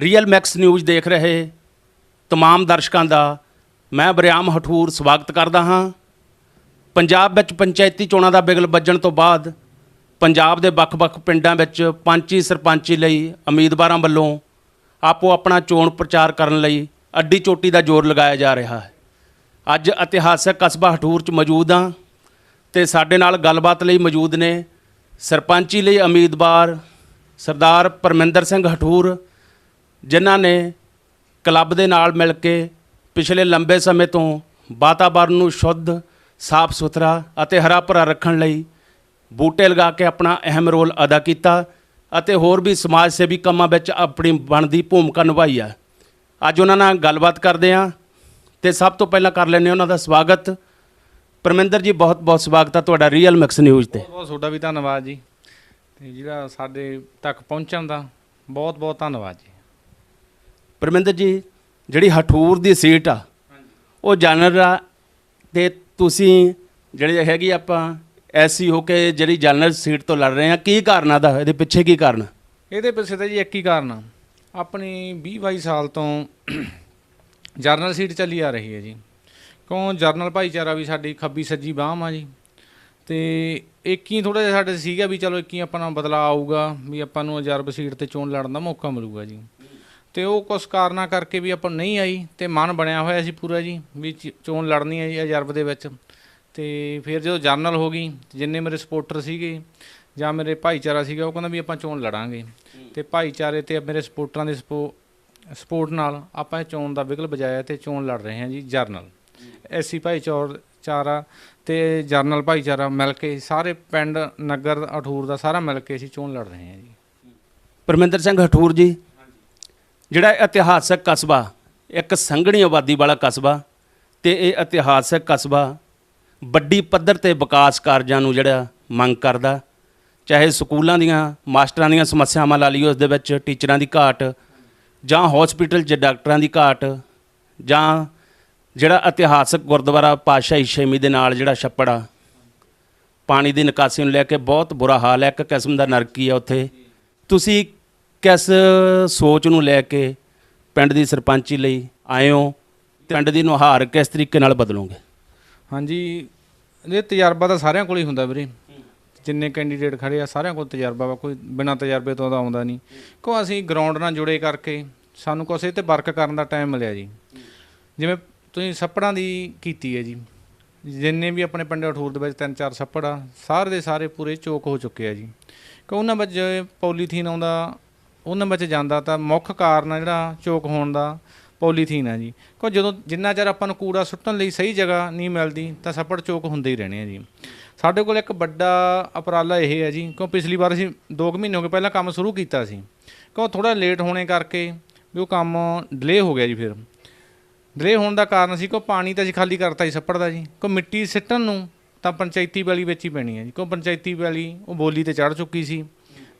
Real max news ਦੇਖ ਰਹੇ ਤਮਾਮ ਦਰਸ਼ਕਾਂ ਦਾ ਮੈਂ ਬਰਿਆਮ ਹਠੂਰ ਸਵਾਗਤ ਕਰਦਾ ਹਾਂ। ਪੰਜਾਬ ਵਿੱਚ ਪੰਚਾਇਤੀ ਚੋਣਾਂ ਦਾ ਬਿਗਲ ਵੱਜਣ ਤੋਂ ਬਾਅਦ ਪੰਜਾਬ ਦੇ ਵੱਖ-ਵੱਖ ਪਿੰਡਾਂ ਵਿੱਚ ਪੰਚੀ ਸਰਪੰਚੀ ਲਈ ਉਮੀਦਵਾਰਾਂ ਵੱਲੋਂ ਆਪੋ ਆਪਣਾ ਚੋਣ ਪ੍ਰਚਾਰ ਕਰਨ ਲਈ ਅੱਡੀ ਚੋਟੀ ਦਾ ਜ਼ੋਰ ਲਗਾਇਆ ਜਾ ਰਿਹਾ ਹੈ। ਅੱਜ ਇਤਿਹਾਸਕ ਕਸਬਾ ਹਠੂਰ 'ਚ ਮੌਜੂਦ ਹਾਂ ਤੇ ਸਾਡੇ ਨਾਲ ਗੱਲਬਾਤ ਲਈ ਮੌਜੂਦ ਨੇ ਸਰਪੰਚੀ ਲਈ ਉਮੀਦਵਾਰ ਸਰਦਾਰ ਪਰਮਿੰਦਰ ਸਿੰਘ ਹਠੂਰ ਜਿਨ੍ਹਾਂ ਨੇ ਕਲੱਬ ਦੇ ਨਾਲ ਮਿਲ ਕੇ ਪਿਛਲੇ ਲੰਬੇ ਸਮੇਂ ਤੋਂ ਵਾਤਾਵਰਣ ਨੂੰ ਸ਼ੁੱਧ, ਸਾਫ਼ ਸੁਥਰਾ ਅਤੇ ਹਰਾ ਭਰਾ ਰੱਖਣ ਲਈ ਬੂਟੇ ਲਗਾ ਕੇ ਆਪਣਾ ਅਹਿਮ ਰੋਲ ਅਦਾ ਕੀਤਾ ਅਤੇ ਹੋਰ ਵੀ ਸਮਾਜ ਸੇਵੀ ਕੰਮਾਂ ਵਿੱਚ ਆਪਣੀ ਬਣਦੀ ਭੂਮਿਕਾ ਨਿਭਾਈ ਆ। ਅੱਜ ਉਹਨਾਂ ਨਾਲ ਗੱਲਬਾਤ ਕਰਦੇ ਹਾਂ ਤੇ ਸਭ ਤੋਂ ਪਹਿਲਾਂ ਕਰ ਲੈਂਦੇ ਉਹਨਾਂ ਦਾ ਸਵਾਗਤ। ਪਰਮਿੰਦਰ ਜੀ, ਬਹੁਤ ਬਹੁਤ ਸਵਾਗਤ ਹੈ ਤੁਹਾਡਾ ਰੀਅਲ ਮਿਕਸ ਨਿਊਜ਼ ਤੇ। ਬਹੁਤ ਬਹੁਤ ਤੁਹਾਡਾ ਵੀ ਧੰਨਵਾਦ ਜੀ। ਤੇ ਜਿਹੜਾ ਸਾਡੇ ਤੱਕ ਪਹੁੰਚਣ ਦਾ ਬਹੁਤ ਬਹੁਤ ਧੰਨਵਾਦ ਜੀ। ਪਰਮਿੰਦਰ ਜੀ, ਜਿਹੜੀ ਹਠੂਰ ਦੀ ਸੀਟ ਆ, ਉਹ ਜਨਰਲ ਆ ਤੇ ਤੁਸੀਂ ਜਿਹੜੇ ਹੈਗੀ ਆਪਾਂ ਐਸੀ ਹੋ ਕੇ ਜਿਹੜੀ ਜਨਰਲ ਸੀਟ ਤੋਂ ਲੜ ਰਹੇ ਆ, ਕੀ ਕਾਰਨ ਆ ਦਾ, ਇਹਦੇ ਪਿੱਛੇ ਕੀ ਕਾਰਨ? ਇਹਦੇ ਪਿੱਛੇ ਤਾਂ ਜੀ ਇੱਕ ਹੀ ਕਾਰਨ ਆ। ਆਪਣੀ 20 22 ਸਾਲ ਤੋਂ ਜਰਨਲ ਸੀਟ ਚੱਲੀ ਆ ਰਹੀ ਹੈ ਜੀ। ਕਿਉਂ? ਜਰਨਲ ਭਾਈਚਾਰਾ ਵੀ ਸਾਡੀ ਖੱਬੀ ਸੱਜੀ ਬਾਹਮ ਆ ਜੀ। ਤੇ ਇੱਕ ਹੀ ਥੋੜਾ ਜਿਹਾ ਸਾਡੇ ਸੀਗਾ ਵੀ ਚਲੋ ਇੱਕ ਹੀ ਆਪਣਾ ਬਦਲਾਅ ਆਊਗਾ, ਵੀ ਆਪਾਂ ਨੂੰ ਅਜਰਬ ਸੀਟ ਤੇ ਚੋਣ ਲੜਨ ਦਾ ਮੌਕਾ ਮਿਲੂਗਾ ਜੀ। ਤੇ ਉਹ ਕੁਝ ਕਾਰਨਾਂ ਕਰਕੇ ਵੀ ਆਪਾਂ ਨਹੀਂ ਆਈ ਤੇ ਮਨ ਬਣਿਆ ਹੋਇਆ ਸੀ ਪੂਰਾ ਜੀ ਵੀ ਚੋਣ ਲੜਨੀ ਹੈ ਜੀ ਅਜਰਬ ਦੇ ਵਿੱਚ। ਤੇ ਫਿਰ ਜਦੋਂ ਜਰਨਲ ਹੋ ਗਈ ਜਿੰਨੇ ਮੇਰੇ ਸਪੋਰਟਰ ਸੀਗੇ ਜਾਂ ਮੇਰੇ ਭਾਈਚਾਰਾ ਸੀਗਾ ਉਹ ਕਹਿੰਦਾ ਵੀ ਆਪਾਂ ਚੋਣ ਲੜਾਂਗੇ। ਤੇ ਭਾਈਚਾਰੇ ਤੇ ਮੇਰੇ ਸਪੋਰਟਰਾਂ ਦੇ ਸਪੋ ਸਪੋਰਟ ਨਾਲ ਆਪਾਂ ਇਹ ਚੋਣ ਦਾ ਵਿਗਲ ਵਜਾਇਆ ਤੇ ਚੋਣ ਲੜ ਰਹੇ ਹਾਂ ਜੀ ਜਰਨਲ। ਐਸੀ ਭਾਈਚਾਰਾ ਤੇ ਜਰਨਲ ਭਾਈਚਾਰਾ ਮਿਲ ਕੇ ਸਾਰੇ ਪਿੰਡ ਨਗਰ ਅਠੂਰ ਦਾ ਸਾਰਾ ਮਿਲ ਕੇ ਅਸੀਂ ਚੋਣ ਲੜ ਰਹੇ ਹਾਂ ਜੀ। ਪਰਮਿੰਦਰ ਸਿੰਘ ਹਠੂਰ ਜੀ ਜਿਹੜਾ ਇਤਿਹਾਸਕ ਕਸਬਾ, ਇੱਕ ਸੰਘਣੀ ਆਬਾਦੀ ਵਾਲਾ ਕਸਬਾ ਤੇ ਇਹ ਇਤਿਹਾਸਕ ਕਸਬਾ ਵੱਡੀ ਪੱਧਰ ਤੇ ਵਿਕਾਸ ਕਾਰਜਾਂ ਨੂੰ ਜਿਹੜਾ ਮੰਗ ਕਰਦਾ। ਚਾਹੇ ਸਕੂਲਾਂ ਦੀਆਂ, ਮਾਸਟਰਾਂ ਦੀਆਂ ਸਮੱਸਿਆਵਾਂ ਲਾ ਲਈਓ ਉਸ ਦੇ ਵਿੱਚ, ਟੀਚਰਾਂ ਦੀ ਘਾਟ ਜਾਂ ਹਸਪੀਟਲ 'ਚ ਡਾਕਟਰਾਂ ਦੀ ਘਾਟ ਜਾਂ ਜਿਹੜਾ ਇਤਿਹਾਸਕ ਗੁਰਦੁਆਰਾ ਪਾਤਸ਼ਾਹੀ ਛੇਮੀ ਦੇ ਨਾਲ ਜਿਹੜਾ ਛੱਪੜ ਆ ਪਾਣੀ ਦੀ ਨਿਕਾਸੀ ਨੂੰ ਲੈ ਕੇ ਬਹੁਤ ਬੁਰਾ ਹਾਲ ਹੈ, ਇੱਕ ਕਿਸਮ ਦਾ ਨਰਕੀ ਆ ਉੱਥੇ। ਤੁਸੀਂ ਕਿਸ ਸੋਚ ਨੂੰ ਲੈ ਕੇ ਪਿੰਡ ਦੀ ਸਰਪੰਚੀ ਲਈ ਆਏ ਹੋ ਪਿੰਡ ਦੀ ਨੁਹਾਰ ਕਿਸ ਤਰੀਕੇ ਨਾਲ ਬਦਲੋਗੇ? ਹਾਂਜੀ, ਇਹ ਤਜਰਬਾ ਤਾਂ ਸਾਰਿਆਂ ਕੋਲ ਹੀ ਹੁੰਦਾ ਵੀਰੇ। ਜਿੰਨੇ ਕੈਂਡੀਡੇਟ ਖੜੇ ਆ, ਸਾਰਿਆਂ ਕੋਲ ਤਜਰਬਾ ਵਾ, ਕੋਈ ਬਿਨਾਂ ਤਜਰਬੇ ਤੋਂ ਤਾਂ ਆਉਂਦਾ ਨਹੀਂ। ਕਿਉਂ ਅਸੀਂ ਗਰਾਊਂਡ ਨਾਲ ਜੁੜੇ ਕਰਕੇ ਸਾਨੂੰ ਕੁਛ ਤੇ ਵਰਕ ਕਰਨ ਦਾ ਟਾਈਮ ਮਿਲਿਆ ਜੀ। ਜਿਵੇਂ ਤੁਸੀਂ ਸੱਪੜਾਂ ਦੀ ਕੀਤੀ ਹੈ ਜੀ। ਜਿੰਨੇ ਵੀ ਆਪਣੇ ਪਿੰਡ ਅਠੂਰ ਦੇ ਵਿੱਚ ਤਿੰਨ ਚਾਰ ਸੱਪੜ ਆ, ਸਾਰੇ ਦੇ ਸਾਰੇ ਪੂਰੇ ਚੋਕ ਹੋ ਚੁੱਕੇ ਆ ਜੀ। ਕਿ ਉਹਨਾਂ ਵਿੱਚ ਪੋਲੀਥੀਨ ਆਉਂਦਾ ਉਹਨਾਂ ਵਿੱਚ ਜਾਂਦਾ ਤਾਂ ਮੁੱਖ ਕਾਰਨ ਆ ਜਿਹੜਾ ਚੋਕ ਹੋਣ ਦਾ, ਪੋਲੀਥੀਨ ਆ ਜੀ। ਕਿਉਂ ਜਦੋਂ ਜਿੰਨਾ ਚਿਰ ਆਪਾਂ ਨੂੰ ਕੂੜਾ ਸੁੱਟਣ ਲਈ ਸਹੀ ਜਗ੍ਹਾ ਨਹੀਂ ਮਿਲਦੀ, ਤਾਂ ਸੱਪੜ ਚੋਕ ਹੁੰਦੇ ਹੀ ਰਹਿਣੇ ਆ ਜੀ। ਸਾਡੇ ਕੋਲ ਇੱਕ ਵੱਡਾ ਉਪਰਾਲਾ ਇਹ ਹੈ ਜੀ, ਕਿਉਂ ਪਿਛਲੀ ਵਾਰ ਅਸੀਂ 2 ਮਹੀਨੇ ਹੋ ਗਏ ਪਹਿਲਾਂ ਕੰਮ ਸ਼ੁਰੂ ਕੀਤਾ ਸੀ। ਕਿਉਂ ਥੋੜਾ ਲੇਟ ਹੋਣੇ ਕਰਕੇ ਵੀ ਉਹ ਕੰਮ ਡਿਲੇ ਹੋ ਗਿਆ ਜੀ ਫਿਰ। ਡਿਲੇ ਹੋਣ ਦਾ ਕਾਰਨ ਸੀ ਕਿ ਪਾਣੀ ਤਾਂ ਜੀ ਖਾਲੀ ਕਰਤਾ ਜੀ ਸੱਪੜ ਦਾ ਜੀ। ਕੋ ਮਿੱਟੀ ਸਿੱਟਣ ਨੂੰ ਤਾਂ ਪੰਚਾਇਤੀ ਵਾਲੀ ਵਿੱਚ ਹੀ ਪੈਣੀ ਹੈ ਜੀ। ਕਿਉਂ ਪੰਚਾਇਤੀ ਵਾਲੀ ਉਹ ਬੋਲੀ ਤੇ ਚੜ ਚੁੱਕੀ ਸੀ।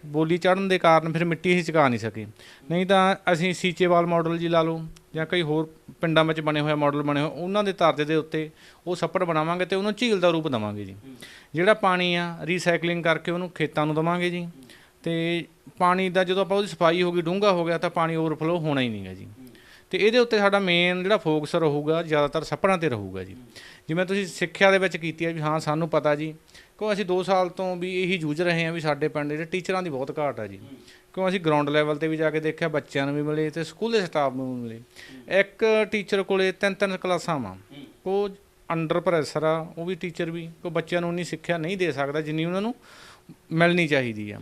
ਬੋਲੀ ਚੜਨ ਦੇ ਕਾਰਨ ਫਿਰ ਮਿੱਟੀ ਅਸੀਂ ਚੁਕਾ ਨਹੀਂ ਸਕੇ। ਨਹੀਂ ਤਾਂ ਅਸੀਂ ਸੀਚੇਵਾਲ ਮਾਡਲ ਜੀ ਲਾ ਲਓ ਜਾਂ ਕਈ ਹੋਰ ਪਿੰਡਾਂ ਵਿੱਚ ਬਣੇ ਹੋਏ ਮਾਡਲ ਬਣੇ ਹੋਏ, ਉਹਨਾਂ ਦੇ ਤਰਜ਼ ਦੇ ਉੱਤੇ ਉਹ ਛੱਪੜ ਬਣਾਵਾਂਗੇ ਤੇ ਉਹਨੂੰ ਝੀਲ ਦਾ ਰੂਪ ਦੇਵਾਂਗੇ ਜੀ। ਜਿਹੜਾ ਪਾਣੀ ਆ ਰੀਸਾਈਕਲਿੰਗ ਕਰਕੇ ਉਹਨੂੰ ਖੇਤਾਂ ਨੂੰ ਦੇਵਾਂਗੇ ਜੀ। ਤੇ ਪਾਣੀ ਦਾ ਜਦੋਂ ਆਪਾਂ ਉਹਦੀ ਸਫ਼ਾਈ ਹੋ ਗਈ, ਡੂੰਘਾ ਹੋ ਗਿਆ ਤਾਂ ਪਾਣੀ ਓਵਰਫਲੋ ਹੋਣਾ ਹੀ ਨਹੀਂਗਾ ਜੀ। ਤੇ ਇਹਦੇ ਉੱਤੇ ਸਾਡਾ ਮੇਨ ਜਿਹੜਾ ਫੋਕਸ ਰਹੂਗਾ, ਜ਼ਿਆਦਾਤਰ ਸੱਪੜਾਂ ਤੇ ਰਹੂਗਾ ਜੀ। ਜਿਵੇਂ ਤੁਸੀਂ ਸਿੱਖਿਆ ਦੇ ਵਿੱਚ ਕੀਤੀ ਹੈ ਵੀ ਹਾਂ, ਸਾਨੂੰ ਪਤਾ ਜੀ ਕਿਉਂ ਅਸੀਂ 2 ਸਾਲ ਤੋਂ ਵੀ ਇਹੀ ਜੂਝ ਰਹੇ ਹਾਂ ਵੀ ਸਾਡੇ ਪਿੰਡ ਜਿਹੜੇ ਟੀਚਰਾਂ ਦੀ ਬਹੁਤ ਘਾਟ ਹੈ ਜੀ। ਕਿਉਂ ਅਸੀਂ ਗਰਾਊਂਡ ਲੈਵਲ ਤੇ ਵੀ ਜਾ ਕੇ ਦੇਖਿਆ ਬੱਚਿਆਂ ਨੂੰ ਵੀ ਮਿਲੇ ਤੇ ਸਕੂਲ ਦੇ ਸਟਾਫ ਨੂੰ ਵੀ ਮਿਲੇ। ਇੱਕ ਟੀਚਰ ਕੋਲੇ ਤਿੰਨ ਤਿੰਨ ਕਲਾਸਾਂ ਵਾਂ। ਉਹ ਅੰਡਰ ਪ੍ਰੈਸ਼ਰ ਆ, ਉਹ ਵੀ ਟੀਚਰ ਵੀ ਕੋ ਬੱਚਿਆਂ ਨੂੰ ਉਨੀ ਸਿੱਖਿਆ ਨਹੀਂ ਦੇ ਸਕਦਾ ਜਿੰਨੀ ਉਹਨਾਂ ਨੂੰ ਮਿਲਣੀ ਚਾਹੀਦੀ ਆ।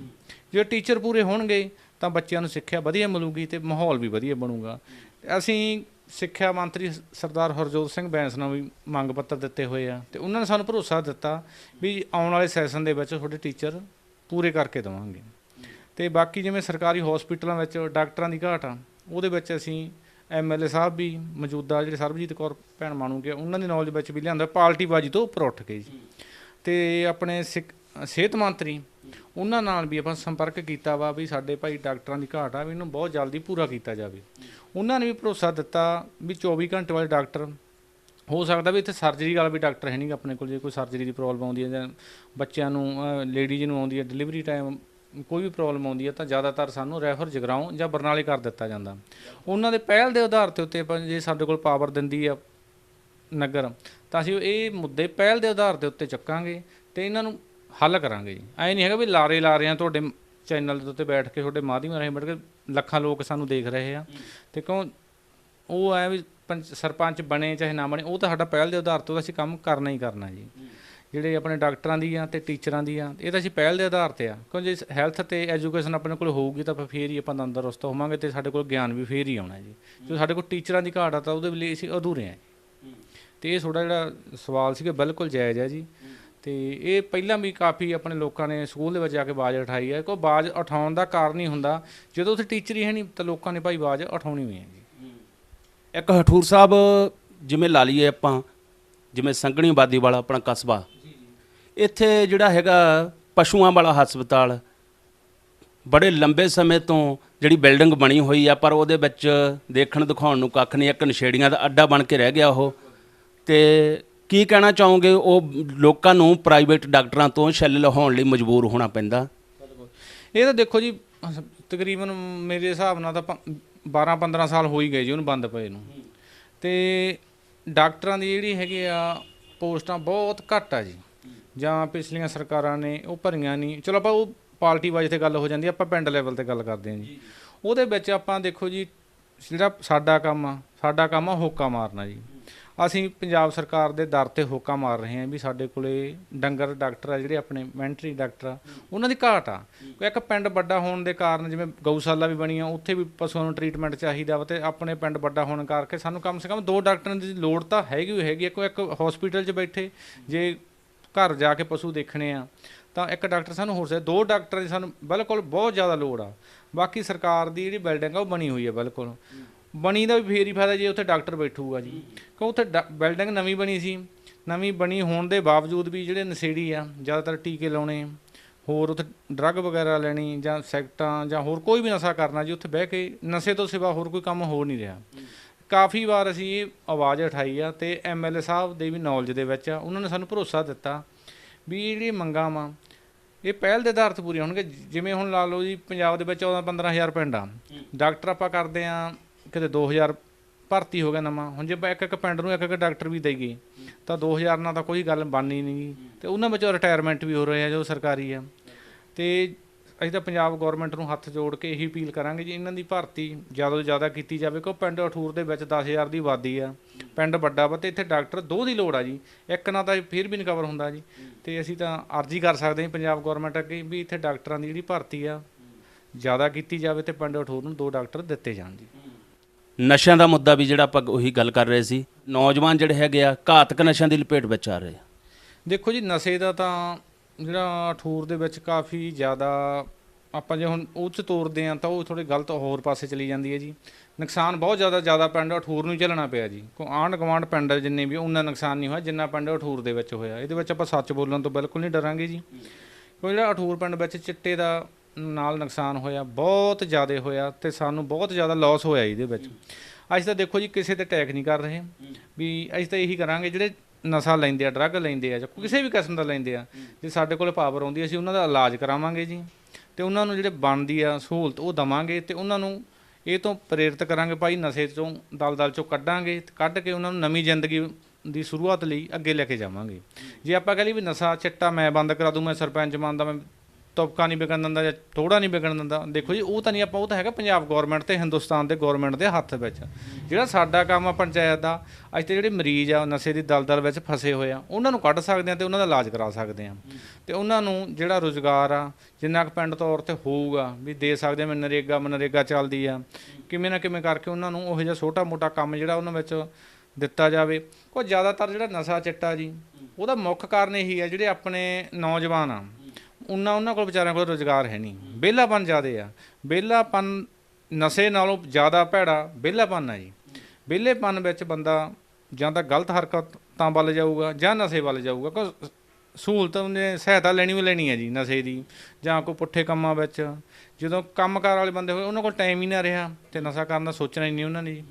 ਜੇ ਟੀਚਰ ਪੂਰੇ ਹੋਣਗੇ ਤਾਂ ਬੱਚਿਆਂ ਨੂੰ ਸਿੱਖਿਆ ਵਧੀਆ ਮਿਲੂਗੀ ਤੇ ਮਾਹੌਲ ਵੀ ਵਧੀਆ ਬਣੂਗਾ। ਅਸੀਂ ਸਿੱਖਿਆ ਮੰਤਰੀ ਸਰਦਾਰ ਹਰਜੋਤ ਸਿੰਘ ਬੈਂਸ ਨੂੰ ਵੀ ਮੰਗ ਪੱਤਰ ਦਿੱਤੇ ਹੋਏ ਆ ਤੇ ਉਹਨਾਂ ਨੇ ਸਾਨੂੰ ਭਰੋਸਾ ਦਿੱਤਾ ਵੀ ਆਉਣ ਵਾਲੇ ਸੈਸ਼ਨ ਦੇ ਵਿੱਚ ਤੁਹਾਡੇ ਟੀਚਰ ਪੂਰੇ ਕਰਕੇ ਦੇਵਾਂਗੇ। ਤੇ ਬਾਕੀ ਜਿਵੇਂ ਸਰਕਾਰੀ ਹਸਪੀਟਲਾਂ ਵਿੱਚ ਡਾਕਟਰਾਂ ਦੀ ਘਾਟ ਆ, ਉਹਦੇ ਵਿੱਚ ਅਸੀਂ ਐਮਐਲਏ ਸਾਹਿਬ ਵੀ ਮੌਜੂਦਾ ਜਿਹੜੇ ਸਰਬਜੀਤ ਕੌਰ ਭੈਣ ਮਾਨੂਗੇ ਉਹਨਾਂ ਦੀ ਨੌਲੇਜ ਵਿੱਚ ਵੀ ਲਿਆਂਦਾ ਪਾਰਟੀ ਬਾਜੀ ਤੋਂ ਉੱਪਰ ਉੱਠ ਕੇ ਜੀ। ਤੇ ਆਪਣੇ ਸਿੱਖ- ਸਿਹਤ ਮੰਤਰੀ ਉਹਨਾਂ ਨਾਲ ਵੀ ਆਪਾਂ ਸੰਪਰਕ ਕੀਤਾ ਵਾ ਵੀ ਸਾਡੇ ਭਾਈ ਡਾਕਟਰਾਂ ਦੀ ਘਾਟ ਆ, ਵੀ ਇਹਨੂੰ ਬਹੁਤ ਜਲਦੀ ਪੂਰਾ ਕੀਤਾ ਜਾਵੇ। ਉਹਨਾਂ ਨੇ ਵੀ ਭਰੋਸਾ ਦਿੱਤਾ ਵੀ 24 ਘੰਟੇ ਵਾਲੇ ਡਾਕਟਰ, ਹੋ ਸਕਦਾ ਵੀ ਇੱਥੇ ਸਰਜਰੀ ਵਾਲਾ ਵੀ ਡਾਕਟਰ ਹੈ ਨਹੀਂ ਆਪਣੇ ਕੋਲ, ਜੇ ਕੋਈ ਸਰਜਰੀ ਦੀ ਪ੍ਰੋਬਲਮ ਆਉਂਦੀ ਹੈ ਜਾਂ ਬੱਚਿਆਂ ਨੂੰ ਲੇਡੀਜ਼ ਨੂੰ ਆਉਂਦੀ ਹੈ ਡਿਲੀਵਰੀ ਟਾਈਮ ਕੋਈ ਵੀ ਪ੍ਰੋਬਲਮ ਆਉਂਦੀ ਹੈ ਤਾਂ ਜ਼ਿਆਦਾਤਰ ਸਾਨੂੰ ਰੈਫਰ ਜਗਰਾਉਂ ਜਾਂ ਬਰਨਾਲੇ ਕਰ ਦਿੱਤਾ ਜਾਂਦਾ। ਉਹਨਾਂ ਦੇ ਪਹਿਲ ਦੇ ਆਧਾਰ ਤੇ ਉੱਤੇ ਆਪਾਂ ਜੇ ਸਾਡੇ ਕੋਲ ਪਾਵਰ ਦਿੰਦੀ ਆ ਨਗਰ, ਤਾਂ ਅਸੀਂ ਇਹ ਮੁੱਦੇ ਪਹਿਲ ਦੇ ਆਧਾਰ ਦੇ ਉੱਤੇ ਚੱਕਾਂਗੇ ਤੇ ਇਹਨਾਂ ਨੂੰ ਹੱਲ ਕਰਾਂਗੇ ਜੀ। ਐ ਨਹੀਂ ਹੈਗਾ ਵੀ ਲਾਰੇ ਲਾ ਰਹੇ ਆ ਤੁਹਾਡੇ ਚੈਨਲ ਦੇ ਉੱਤੇ ਬੈਠ ਕੇ ਤੁਹਾਡੇ ਮਾਧਿਅਮ ਰਾਹੀਂ ਬੈਠ ਕੇ ਲੱਖਾਂ ਲੋਕ ਸਾਨੂੰ ਦੇਖ ਰਹੇ ਆ। ਤੇ ਕਿਉਂ ਉਹ ਐ ਵੀ ਪੰਚ- ਸਰਪੰਚ ਬਣੇ ਚਾਹੇ ਨਾ ਬਣੇ, ਉਹ ਤਾਂ ਸਾਡਾ ਪਹਿਲ ਦੇ ਆਧਾਰ ਤੋਂ ਅਸੀਂ ਕੰਮ ਕਰਨਾ ਹੀ ਕਰਨਾ ਜੀ। ਜਿਹੜੇ ਆਪਣੇ ਡਾਕਟਰਾਂ ਦੀ ਆ ਤੇ ਟੀਚਰਾਂ ਦੀ ਆ, ਇਹ ਤਾਂ ਅਸੀਂ ਪਹਿਲ ਦੇ ਆਧਾਰ ਤੇ ਆ। ਕਿਉਂ ਜੇ ਹੈਲਥ ਤੇ ਐਜੂਕੇਸ਼ਨ ਆਪਣੇ ਕੋਲ ਹੋਊਗੀ ਤਾਂ ਫਿਰ ਫੇਰ ਹੀ ਆਪਾਂ ਤੰਦਰੁਸਤ ਹੋਵਾਂਗੇ ਤੇ ਸਾਡੇ ਕੋਲ ਗਿਆਨ ਵੀ ਫੇਰ ਹੀ ਆਉਣਾ ਜੀ। ਜੋ ਸਾਡੇ ਕੋਲ ਟੀਚਰਾਂ ਦੀ ਘਾਟ ਆ ਤਾਂ ਉਹਦੇ ਲਈ ਅਸੀਂ ਅਧੂਰੇ ਆ ਜੀ। ਤੇ ਇਹ ਥੋੜਾ ਜਿਹੜਾ ਸਵਾਲ ਸੀਗਾ, ਬਿਲਕੁਲ ਜਾਇਜ਼ ਹੈ ਜੀ। ਤੇ ਇਹ ਪਹਿਲਾਂ ਵੀ ਕਾਫੀ ਆਪਣੇ ਲੋਕਾਂ ਨੇ ਸਕੂਲ ਦੇ ਵਿੱਚ ਜਾ ਕੇ ਆਵਾਜ਼ ਉਠਾਈ ਹੈ ਕੋਈ ਆਵਾਜ਼ ਉਠਾਉਣ ਦਾ ਕਾਰਨ ਹੀ ਹੁੰਦਾ। ਜਦੋਂ ਉੱਥੇ ਟੀਚਰ ਹੀ ਹੈ ਨਹੀਂ ਤਾਂ ਲੋਕਾਂ ਨੇ ਭਾਈ ਆਵਾਜ਼ ਉਠਾਉਣੀ ਵੀ ਹੈ ਜੀ। ਇੱਕ ਹਠੂਰ ਸਾਹਿਬ ਜਿਵੇਂ ਲਾ ਲਈਏ ਆਪਾਂ ਜਿਵੇਂ ਸੰਘਣੀ ਆਬਾਦੀ ਵਾਲਾ ਆਪਣਾ ਕਸਬਾ। ਇੱਥੇ ਜਿਹੜਾ ਹੈਗਾ ਪਸ਼ੂਆਂ ਵਾਲਾ ਹਸਪਤਾਲ ਬੜੇ ਲੰਬੇ ਸਮੇਂ ਤੋਂ ਜਿਹੜੀ ਬਿਲਡਿੰਗ ਬਣੀ ਹੋਈ ਆ ਪਰ ਉਹਦੇ ਵਿੱਚ ਦੇਖਣ ਦਿਖਾਉਣ ਨੂੰ ਕੱਖ ਨਹੀਂ ਇੱਕ ਨਸ਼ੇੜੀਆਂ ਦਾ ਅੱਡਾ ਬਣ ਕੇ ਰਹਿ ਗਿਆ ਉਹ। ਤੇ ਕੀ ਕਹਿਣਾ ਚਾਹੋਗੇ? ਉਹ ਲੋਕਾਂ ਨੂੰ ਪ੍ਰਾਈਵੇਟ ਡਾਕਟਰਾਂ ਤੋਂ ਛੱਲ ਲਹਾਉਣ ਲਈ ਮਜਬੂਰ ਹੋਣਾ ਪੈਂਦਾ। ਇਹ ਤਾਂ ਦੇਖੋ ਜੀ, ਤਕਰੀਬਨ ਮੇਰੇ ਹਿਸਾਬ ਨਾਲ ਤਾਂ 12 15 ਸਾਲ ਹੋ ਹੀ ਗਏ ਜੀ, ਉਹਨੂੰ ਬੰਦ ਪਏ ਨੂੰ। ਤੇ ਡਾਕਟਰਾਂ ਦੀ ਜਿਹੜੀ ਹੈਗੀ ਆ, ਪੋਸਟਾਂ ਬਹੁਤ ਘੱਟ ਆ ਜੀ। ਜਾਂ ਪਿਛਲੀਆਂ ਸਰਕਾਰਾਂ ਨੇ ਉਹ ਭਰੀਆਂ ਨਹੀਂ। ਚਲੋ ਆਪਾਂ ਉਹ ਪਾਰਟੀ ਵਾਈਜ਼ ਤੇ ਗੱਲ ਹੋ ਜਾਂਦੀ ਆਪਾਂ ਪਿੰਡ ਲੈਵਲ ਤੇ ਗੱਲ ਕਰਦੇ ਹਾਂ ਜੀ। ਉਹਦੇ ਵਿੱਚ ਆਪਾਂ ਦੇਖੋ ਜੀ, ਜਿਹੜਾ ਸਾਡਾ ਕੰਮ ਆ, ਸਾਡਾ ਕੰਮ ਆ ਹੋਕਾ ਮਾਰਨਾ ਜੀ। ਅਸੀਂ ਪੰਜਾਬ ਸਰਕਾਰ ਦੇ ਦਰ ਤੇ ਹੋਕਾ ਮਾਰ ਰਹੇ ਹਾਂ ਵੀ ਸਾਡੇ ਕੋਲੇ ਡੰਗਰ ਡਾਕਟਰ ਆ, ਜਿਹੜੇ ਆਪਣੇ ਮੈਂਟਰੀ ਡਾਕਟਰ ਆ, ਉਹਨਾਂ ਦੀ ਘਾਟ ਆ। ਇੱਕ ਪਿੰਡ ਵੱਡਾ ਹੋਣ ਦੇ ਕਾਰਨ ਜਿਵੇਂ ਗਊਸ਼ਾਲਾ ਵੀ ਬਣੀ ਆ ਉੱਥੇ ਵੀ ਪਸ਼ੂਆਂ ਨੂੰ ਟ੍ਰੀਟਮੈਂਟ ਚਾਹੀਦਾ ਵਾ ਤੇ ਆਪਣੇ ਪਿੰਡ ਵੱਡਾ ਹੋਣ ਕਰਕੇ ਸਾਨੂੰ ਕਮ ਸੇ ਕਮ ਦੋ ਡਾਕਟਰਾਂ ਦੀ ਲੋੜ ਤਾਂ ਹੈਗੀ ਹੀ ਹੈਗੀ ਆ। ਕੋਈ ਇੱਕ ਹਸਪੀਟਲ 'ਚ ਬੈਠੇ, ਜੇ ਘਰ ਜਾ ਕੇ ਪਸ਼ੂ ਦੇਖਣੇ ਆ, ਤਾਂ ਇੱਕ ਡਾਕਟਰ ਸਾਨੂੰ ਹੋਰ ਸੇ ਦੋ ਡਾਕਟਰ ਦੀ ਸਾਨੂੰ ਬਿਲਕੁਲ ਬਹੁਤ ਜ਼ਿਆਦਾ ਲੋੜ ਆ। ਬਾਕੀ ਸਰਕਾਰ ਦੀ ਜਿਹੜੀ ਬਿਲਡਿੰਗ ਆ, ਉਹ ਬਣੀ ਹੋਈ ਆ ਬਿਲਕੁਲ। ਬਣੀ ਦਾ ਵੀ ਫੇਰ ਹੀ ਫਾਇਦਾ ਜੇ ਉੱਥੇ ਡਾਕਟਰ ਬੈਠੂਗਾ ਜੀ। ਕਿਉਂ ਉੱਥੇ ਡਾ- ਬਿਲਡਿੰਗ ਨਵੀਂ ਬਣੀ ਸੀ। ਨਵੀਂ ਬਣੀ ਹੋਣ ਦੇ ਬਾਵਜੂਦ ਵੀ ਜਿਹੜੇ ਨਸ਼ੇੜੀ ਆ, ਜ਼ਿਆਦਾਤਰ ਟੀਕੇ ਲਾਉਣੇ, ਹੋਰ ਉੱਥੇ ਡਰੱਗ ਵਗੈਰਾ ਲੈਣੀ ਜਾਂ ਸੈਕਟਾਂ ਜਾਂ ਹੋਰ ਕੋਈ ਵੀ ਨਸ਼ਾ ਕਰਨਾ ਜੀ, ਉੱਥੇ ਬਹਿ ਕੇ ਨਸ਼ੇ ਤੋਂ ਸਿਵਾ ਹੋਰ ਕੋਈ ਕੰਮ ਹੋ ਨਹੀਂ ਰਿਹਾ। ਕਾਫੀ ਵਾਰ ਅਸੀਂ ਇਹ ਆਵਾਜ਼ ਉਠਾਈ ਆ ਤੇ ਐਮਐਲਏ ਸਾਹਿਬ ਦੇ ਵੀ ਨੌਲੇਜ ਦੇ ਵਿੱਚ ਆ, ਉਹਨਾਂ ਨੇ ਸਾਨੂੰ ਭਰੋਸਾ ਦਿੱਤਾ ਵੀ ਇਹ ਜਿਹੜੀ ਮੰਗਾਂ ਵਾ, ਇਹ ਪਹਿਲ ਦੇ ਆਧਾਰ ਤੇ ਪੂਰੀਆਂ ਹੋਣਗੇ ਜਿਵੇਂ ਹੁਣ ਲਾ ਲਓ ਜੀ, ਪੰਜਾਬ ਦੇ ਵਿੱਚ 14 15000 ਪਿੰਡ ਆ। ਡਾਕਟਰ ਆਪਾਂ ਕਰਦੇ ਆ ਕਿਤੇ 2000 ਭਰਤੀ ਹੋ ਗਿਆ ਨਵਾਂ, ਹੁਣ ਜੇ ਇੱਕ ਇੱਕ ਪਿੰਡ ਨੂੰ ਇੱਕ ਇੱਕ ਡਾਕਟਰ ਵੀ ਦੇਈਏ, ਤਾਂ 2000 ਨਾਲ ਤਾਂ ਕੋਈ ਗੱਲ ਬਣਨੀ ਨਹੀਂ ਤੇ ਉਹਨਾਂ ਵਿੱਚੋਂ ਰਿਟਾਇਰਮੈਂਟ ਵੀ ਹੋ ਰਹੇ ਆ, ਜੋ ਸਰਕਾਰੀ ਆ। ਤੇ ਅਸੀਂ ਤਾਂ ਪੰਜਾਬ ਗਵਰਨਮੈਂਟ ਨੂੰ ਹੱਥ ਜੋੜ ਕੇ ਇਹੀ ਅਪੀਲ ਕਰਾਂਗੇ ਜੀ, ਇਹਨਾਂ ਦੀ ਭਰਤੀ ਜ਼ਿਆਦਾ ਤੋਂ ਜ਼ਿਆਦਾ ਕੀਤੀ ਜਾਵੇ ਕਿਉਂ ਪਿੰਡ ਅਠੂਰ ਦੇ ਵਿੱਚ 10000 ਦੀ ਆਬਾਦੀ ਆ। ਪਿੰਡ ਵੱਡਾ ਵਾ ਤੇ ਇੱਥੇ ਡਾਕਟਰ ਦੋ ਦੀ ਲੋੜ ਆ ਜੀ, ਇੱਕ ਨਾਲ ਤਾਂ ਫਿਰ ਵੀ ਨਹੀਂ ਕਵਰ ਹੁੰਦਾ ਜੀ। ਤੇ ਅਸੀਂ ਤਾਂ ਅਰਜ਼ੀ ਕਰ ਸਕਦੇ ਹਾਂ ਪੰਜਾਬ ਗਵਰਨਮੈਂਟ ਅੱਗੇ ਵੀ ਇੱਥੇ ਡਾਕਟਰਾਂ ਦੀ ਜਿਹੜੀ ਭਰਤੀ ਆ, ਜ਼ਿਆਦਾ ਕੀਤੀ ਜਾਵੇ ਤੇ ਪਿੰਡ ਅਠੂਰ ਨੂੰ ਦੋ ਡਾਕਟਰ ਦਿੱਤੇ ਜਾਣ ਜੀ। ਨਸ਼ਿਆਂ ਦਾ ਮੁੱਦਾ ਵੀ ਜਿਹੜਾ ਆਪਾਂ ਉਹੀ ਗੱਲ ਕਰ ਰਹੇ ਸੀ। ਨੌਜਵਾਨ ਜਿਹੜੇ ਹੈਗੇ ਆ, ਘਾਤਕ ਨਸ਼ਿਆਂ ਦੀ ਲਪੇਟ ਵਿੱਚ ਆ ਰਹੇ ਆ। ਦੇਖੋ ਜੀ, ਨਸ਼ੇ ਦਾ ਤਾਂ ਜਿਹੜਾ ਠੂਰ ਦੇ ਵਿੱਚ ਕਾਫੀ ਜ਼ਿਆਦਾ ਆਪਾਂ ਜੇ ਹੁਣ ਉਹ ਚ ਤੋਰਦੇ ਆ ਤਾਂ ਉਹ ਥੋੜੇ ਗਲਤ ਹੋਰ ਪਾਸੇ ਚਲੀ ਜਾਂਦੀ ਹੈ ਜੀ। ਨੁਕਸਾਨ ਬਹੁਤ ਜ਼ਿਆਦਾ ਜ਼ਿਆਦਾ ਪਿੰਡ ਠੂਰ ਨੂੰ ਹੀ ਝੱਲਣਾ ਪਿਆ ਜੀ। ਕੋ ਆਂਢ ਗੁਆਂਢ ਪਿੰਡ ਜਿੰਨੇ ਵੀ, ਉਹਨਾਂ ਨੁਕਸਾਨ ਨਹੀਂ ਹੋਇਆ, ਜਿੰਨਾ ਪਿੰਡ ਠੂਰ ਦੇ ਵਿੱਚ ਹੋਇਆ। ਇਹਦੇ ਵਿੱਚ ਆਪਾਂ ਸੱਚ ਬੋਲਣ ਤੋਂ ਬਿਲਕੁਲ ਨਹੀਂ ਡਰਾਂਗੇ ਜੀ। ਕਿਉਂਕਿ ਜਿਹੜਾ ਅਠੂਰ ਪਿੰਡ ਵਿੱਚ ਚਿੱਟੇ ਦਾ ਨਾਲ ਨੁਕਸਾਨ ਹੋਇਆ, ਬਹੁਤ ਜ਼ਿਆਦਾ ਹੋਇਆ ਤੇ ਸਾਨੂੰ ਬਹੁਤ ਜ਼ਿਆਦਾ ਲਾਸ ਹੋਇਆ ਇਹਦੇ ਵਿੱਚ। ਅਸੀਂ ਤਾਂ ਦੇਖੋ ਜੀ, ਕਿਸੇ ਤੇ ਅਟੈਕ ਨਹੀਂ ਕਰ ਰਹੇ। ਵੀ ਅਸੀਂ ਤਾਂ ਇਹੀ ਕਰਾਂਗੇ, ਜਿਹੜੇ ਨਸ਼ਾ ਲੈਂਦੇ ਆ ਡਰੱਗ ਲੈਂਦੇ ਆ ਜਾਂ ਕਿਸੇ ਵੀ ਕਿਸਮ ਦਾ ਲੈਂਦੇ ਆ, ਜੇ ਸਾਡੇ ਕੋਲ ਪਾਵਰ ਆਉਂਦੀ, ਅਸੀਂ ਉਹਨਾਂ ਦਾ ਇਲਾਜ ਕਰਾਵਾਂਗੇ ਜੀ। ਤੇ ਉਹਨਾਂ ਨੂੰ ਜਿਹੜੇ ਬਣਦੀ ਆ ਸਹੂਲਤ, ਉਹ ਦਵਾਂਗੇ ਤੇ ਉਹਨਾਂ ਨੂੰ ਇਹ ਤੋਂ ਪ੍ਰੇਰਿਤ ਕਰਾਂਗੇ ਭਾਈ, ਨਸ਼ੇ ਤੋਂ ਦਲਦਲ ਚੋਂ ਕੱਢਾਂਗੇ ਤੇ ਕੱਢ ਕੇ ਉਹਨਾਂ ਨੂੰ ਨਵੀਂ ਜ਼ਿੰਦਗੀ ਦੀ ਸ਼ੁਰੂਆਤ ਲਈ ਅੱਗੇ ਲੈ ਕੇ ਜਾਵਾਂਗੇ। ਜੇ ਆਪਾਂ ਕਹ ਲਈ ਵੀ ਨਸ਼ਾ, ਚਿੱਟਾ ਮੈਂ ਬੰਦ ਕਰਾ ਦੂੰ, ਮੈਂ ਸਰਪੰਚ ਬਣਦਾ, ਮੈਂ ਤਬਕਾ ਨਹੀਂ ਵਿਕਣ ਦਿੰਦਾ ਜਾਂ ਥੋੜਾ ਨਹੀਂ ਵਿਕਣ ਦਿੰਦਾ। ਦੇਖੋ ਜੀ, ਉਹ ਤਾਂ ਨਹੀਂ ਆਪਾਂ, ਉਹ ਤਾਂ ਹੈਗਾ ਪੰਜਾਬ ਗਵਰਨਮੈਂਟ ਤੇ ਹਿੰਦੁਸਤਾਨ ਦੇ ਗਵਰਨਮੈਂਟ ਦੇ ਹੱਥ ਵਿੱਚ। ਜਿਹੜਾ ਸਾਡਾ ਕੰਮ ਆ ਪੰਚਾਇਤ ਦਾ, ਅੱਜ ਤੇ ਜਿਹੜੇ ਮਰੀਜ਼ ਆ, ਨਸ਼ੇ ਦੀ ਦਲਦਲ ਵਿੱਚ ਫਸੇ ਹੋਏ ਆ, ਉਹਨਾਂ ਨੂੰ ਕੱਢ ਸਕਦੇ ਆ ਤੇ ਉਹਨਾਂ ਦਾ ਇਲਾਜ ਕਰਾ ਸਕਦੇ ਆ। ਤੇ ਉਹਨਾਂ ਨੂੰ ਜਿਹੜਾ ਰੋਜ਼ਗਾਰ ਆ, ਜਿੰਨਾ ਕੁ ਪਿੰਡ ਤੌਰ ਤੇ ਹੋਊਗਾ, ਵੀ ਦੇ ਸਕਦੇ ਮੈਂ ਨਰੇਗਾ, ਮਨਰੇਗਾ ਚੱਲਦੀ ਆ, ਕਿਵੇਂ ਨਾ ਕਿਵੇਂ ਕਰਕੇ ਉਹਨਾਂ ਨੂੰ ਉਹ ਜਿਹਾ ਛੋਟਾ ਮੋਟਾ ਕੰਮ ਜਿਹੜਾ ਉਹਨਾਂ ਵਿੱਚ ਦਿੱਤਾ ਜਾਵੇ। ਉਹ ਜ਼ਿਆਦਾਤਰ ਜਿਹੜਾ ਨਸ਼ਾ ਚਿੱਟਾ ਜੀ, ਉਹਦਾ ਮੁੱਖ ਕਾਰਨ ਇਹੀ ਹੈ ਜਿਹੜੇ ਆਪਣੇ ਨੌਜਵਾਨ ਆ। ਉਹਨਾਂ ਉਹਨਾਂ ਕੋਲ ਵਿਚਾਰਿਆਂ ਕੋਲ ਰੋਜ਼ਗਾਰ ਹੈ ਨਹੀਂ। ਵਿਹਲਾਪਨ ਜ਼ਿਆਦੇ ਆ। ਵਿਹਲਾਪਨ ਨਸ਼ੇ ਨਾਲੋਂ ਜ਼ਿਆਦਾ ਭੈੜਾ ਵਿਹਲਾਪਨ ਆ ਜੀ। ਵਿਹਲੇਪਨ ਵਿੱਚ ਬੰਦਾ ਜਾਂ ਤਾਂ ਗਲਤ ਹਰਕਤਾਂ ਵੱਲ ਜਾਊਗਾ ਜਾਂ ਨਸ਼ੇ ਵੱਲ ਜਾਊਗਾ। ਕੋਈ ਸਹੂਲਤ ਉਹਨੇ ਸਹਾਇਤਾ ਲੈਣੀ ਵੀ ਲੈਣੀ ਹੈ ਜੀ ਨਸ਼ੇ ਦੀ ਜਾਂ ਕੋਈ ਪੁੱਠੇ ਕੰਮਾਂ ਵਿੱਚ। ਜਦੋਂ ਕੰਮਕਾਰ ਵਾਲੇ ਬੰਦੇ ਹੋਏ ਉਹਨਾਂ ਕੋਲ ਟਾਈਮ ਹੀ ਨਾ ਰਿਹਾ ਤੇ ਨਸ਼ਾ ਕਰਨ ਦਾ ਸੋਚਣਾ ਹੀ ਨਹੀਂ ਉਹਨਾਂ ਨੇ ਜੀ।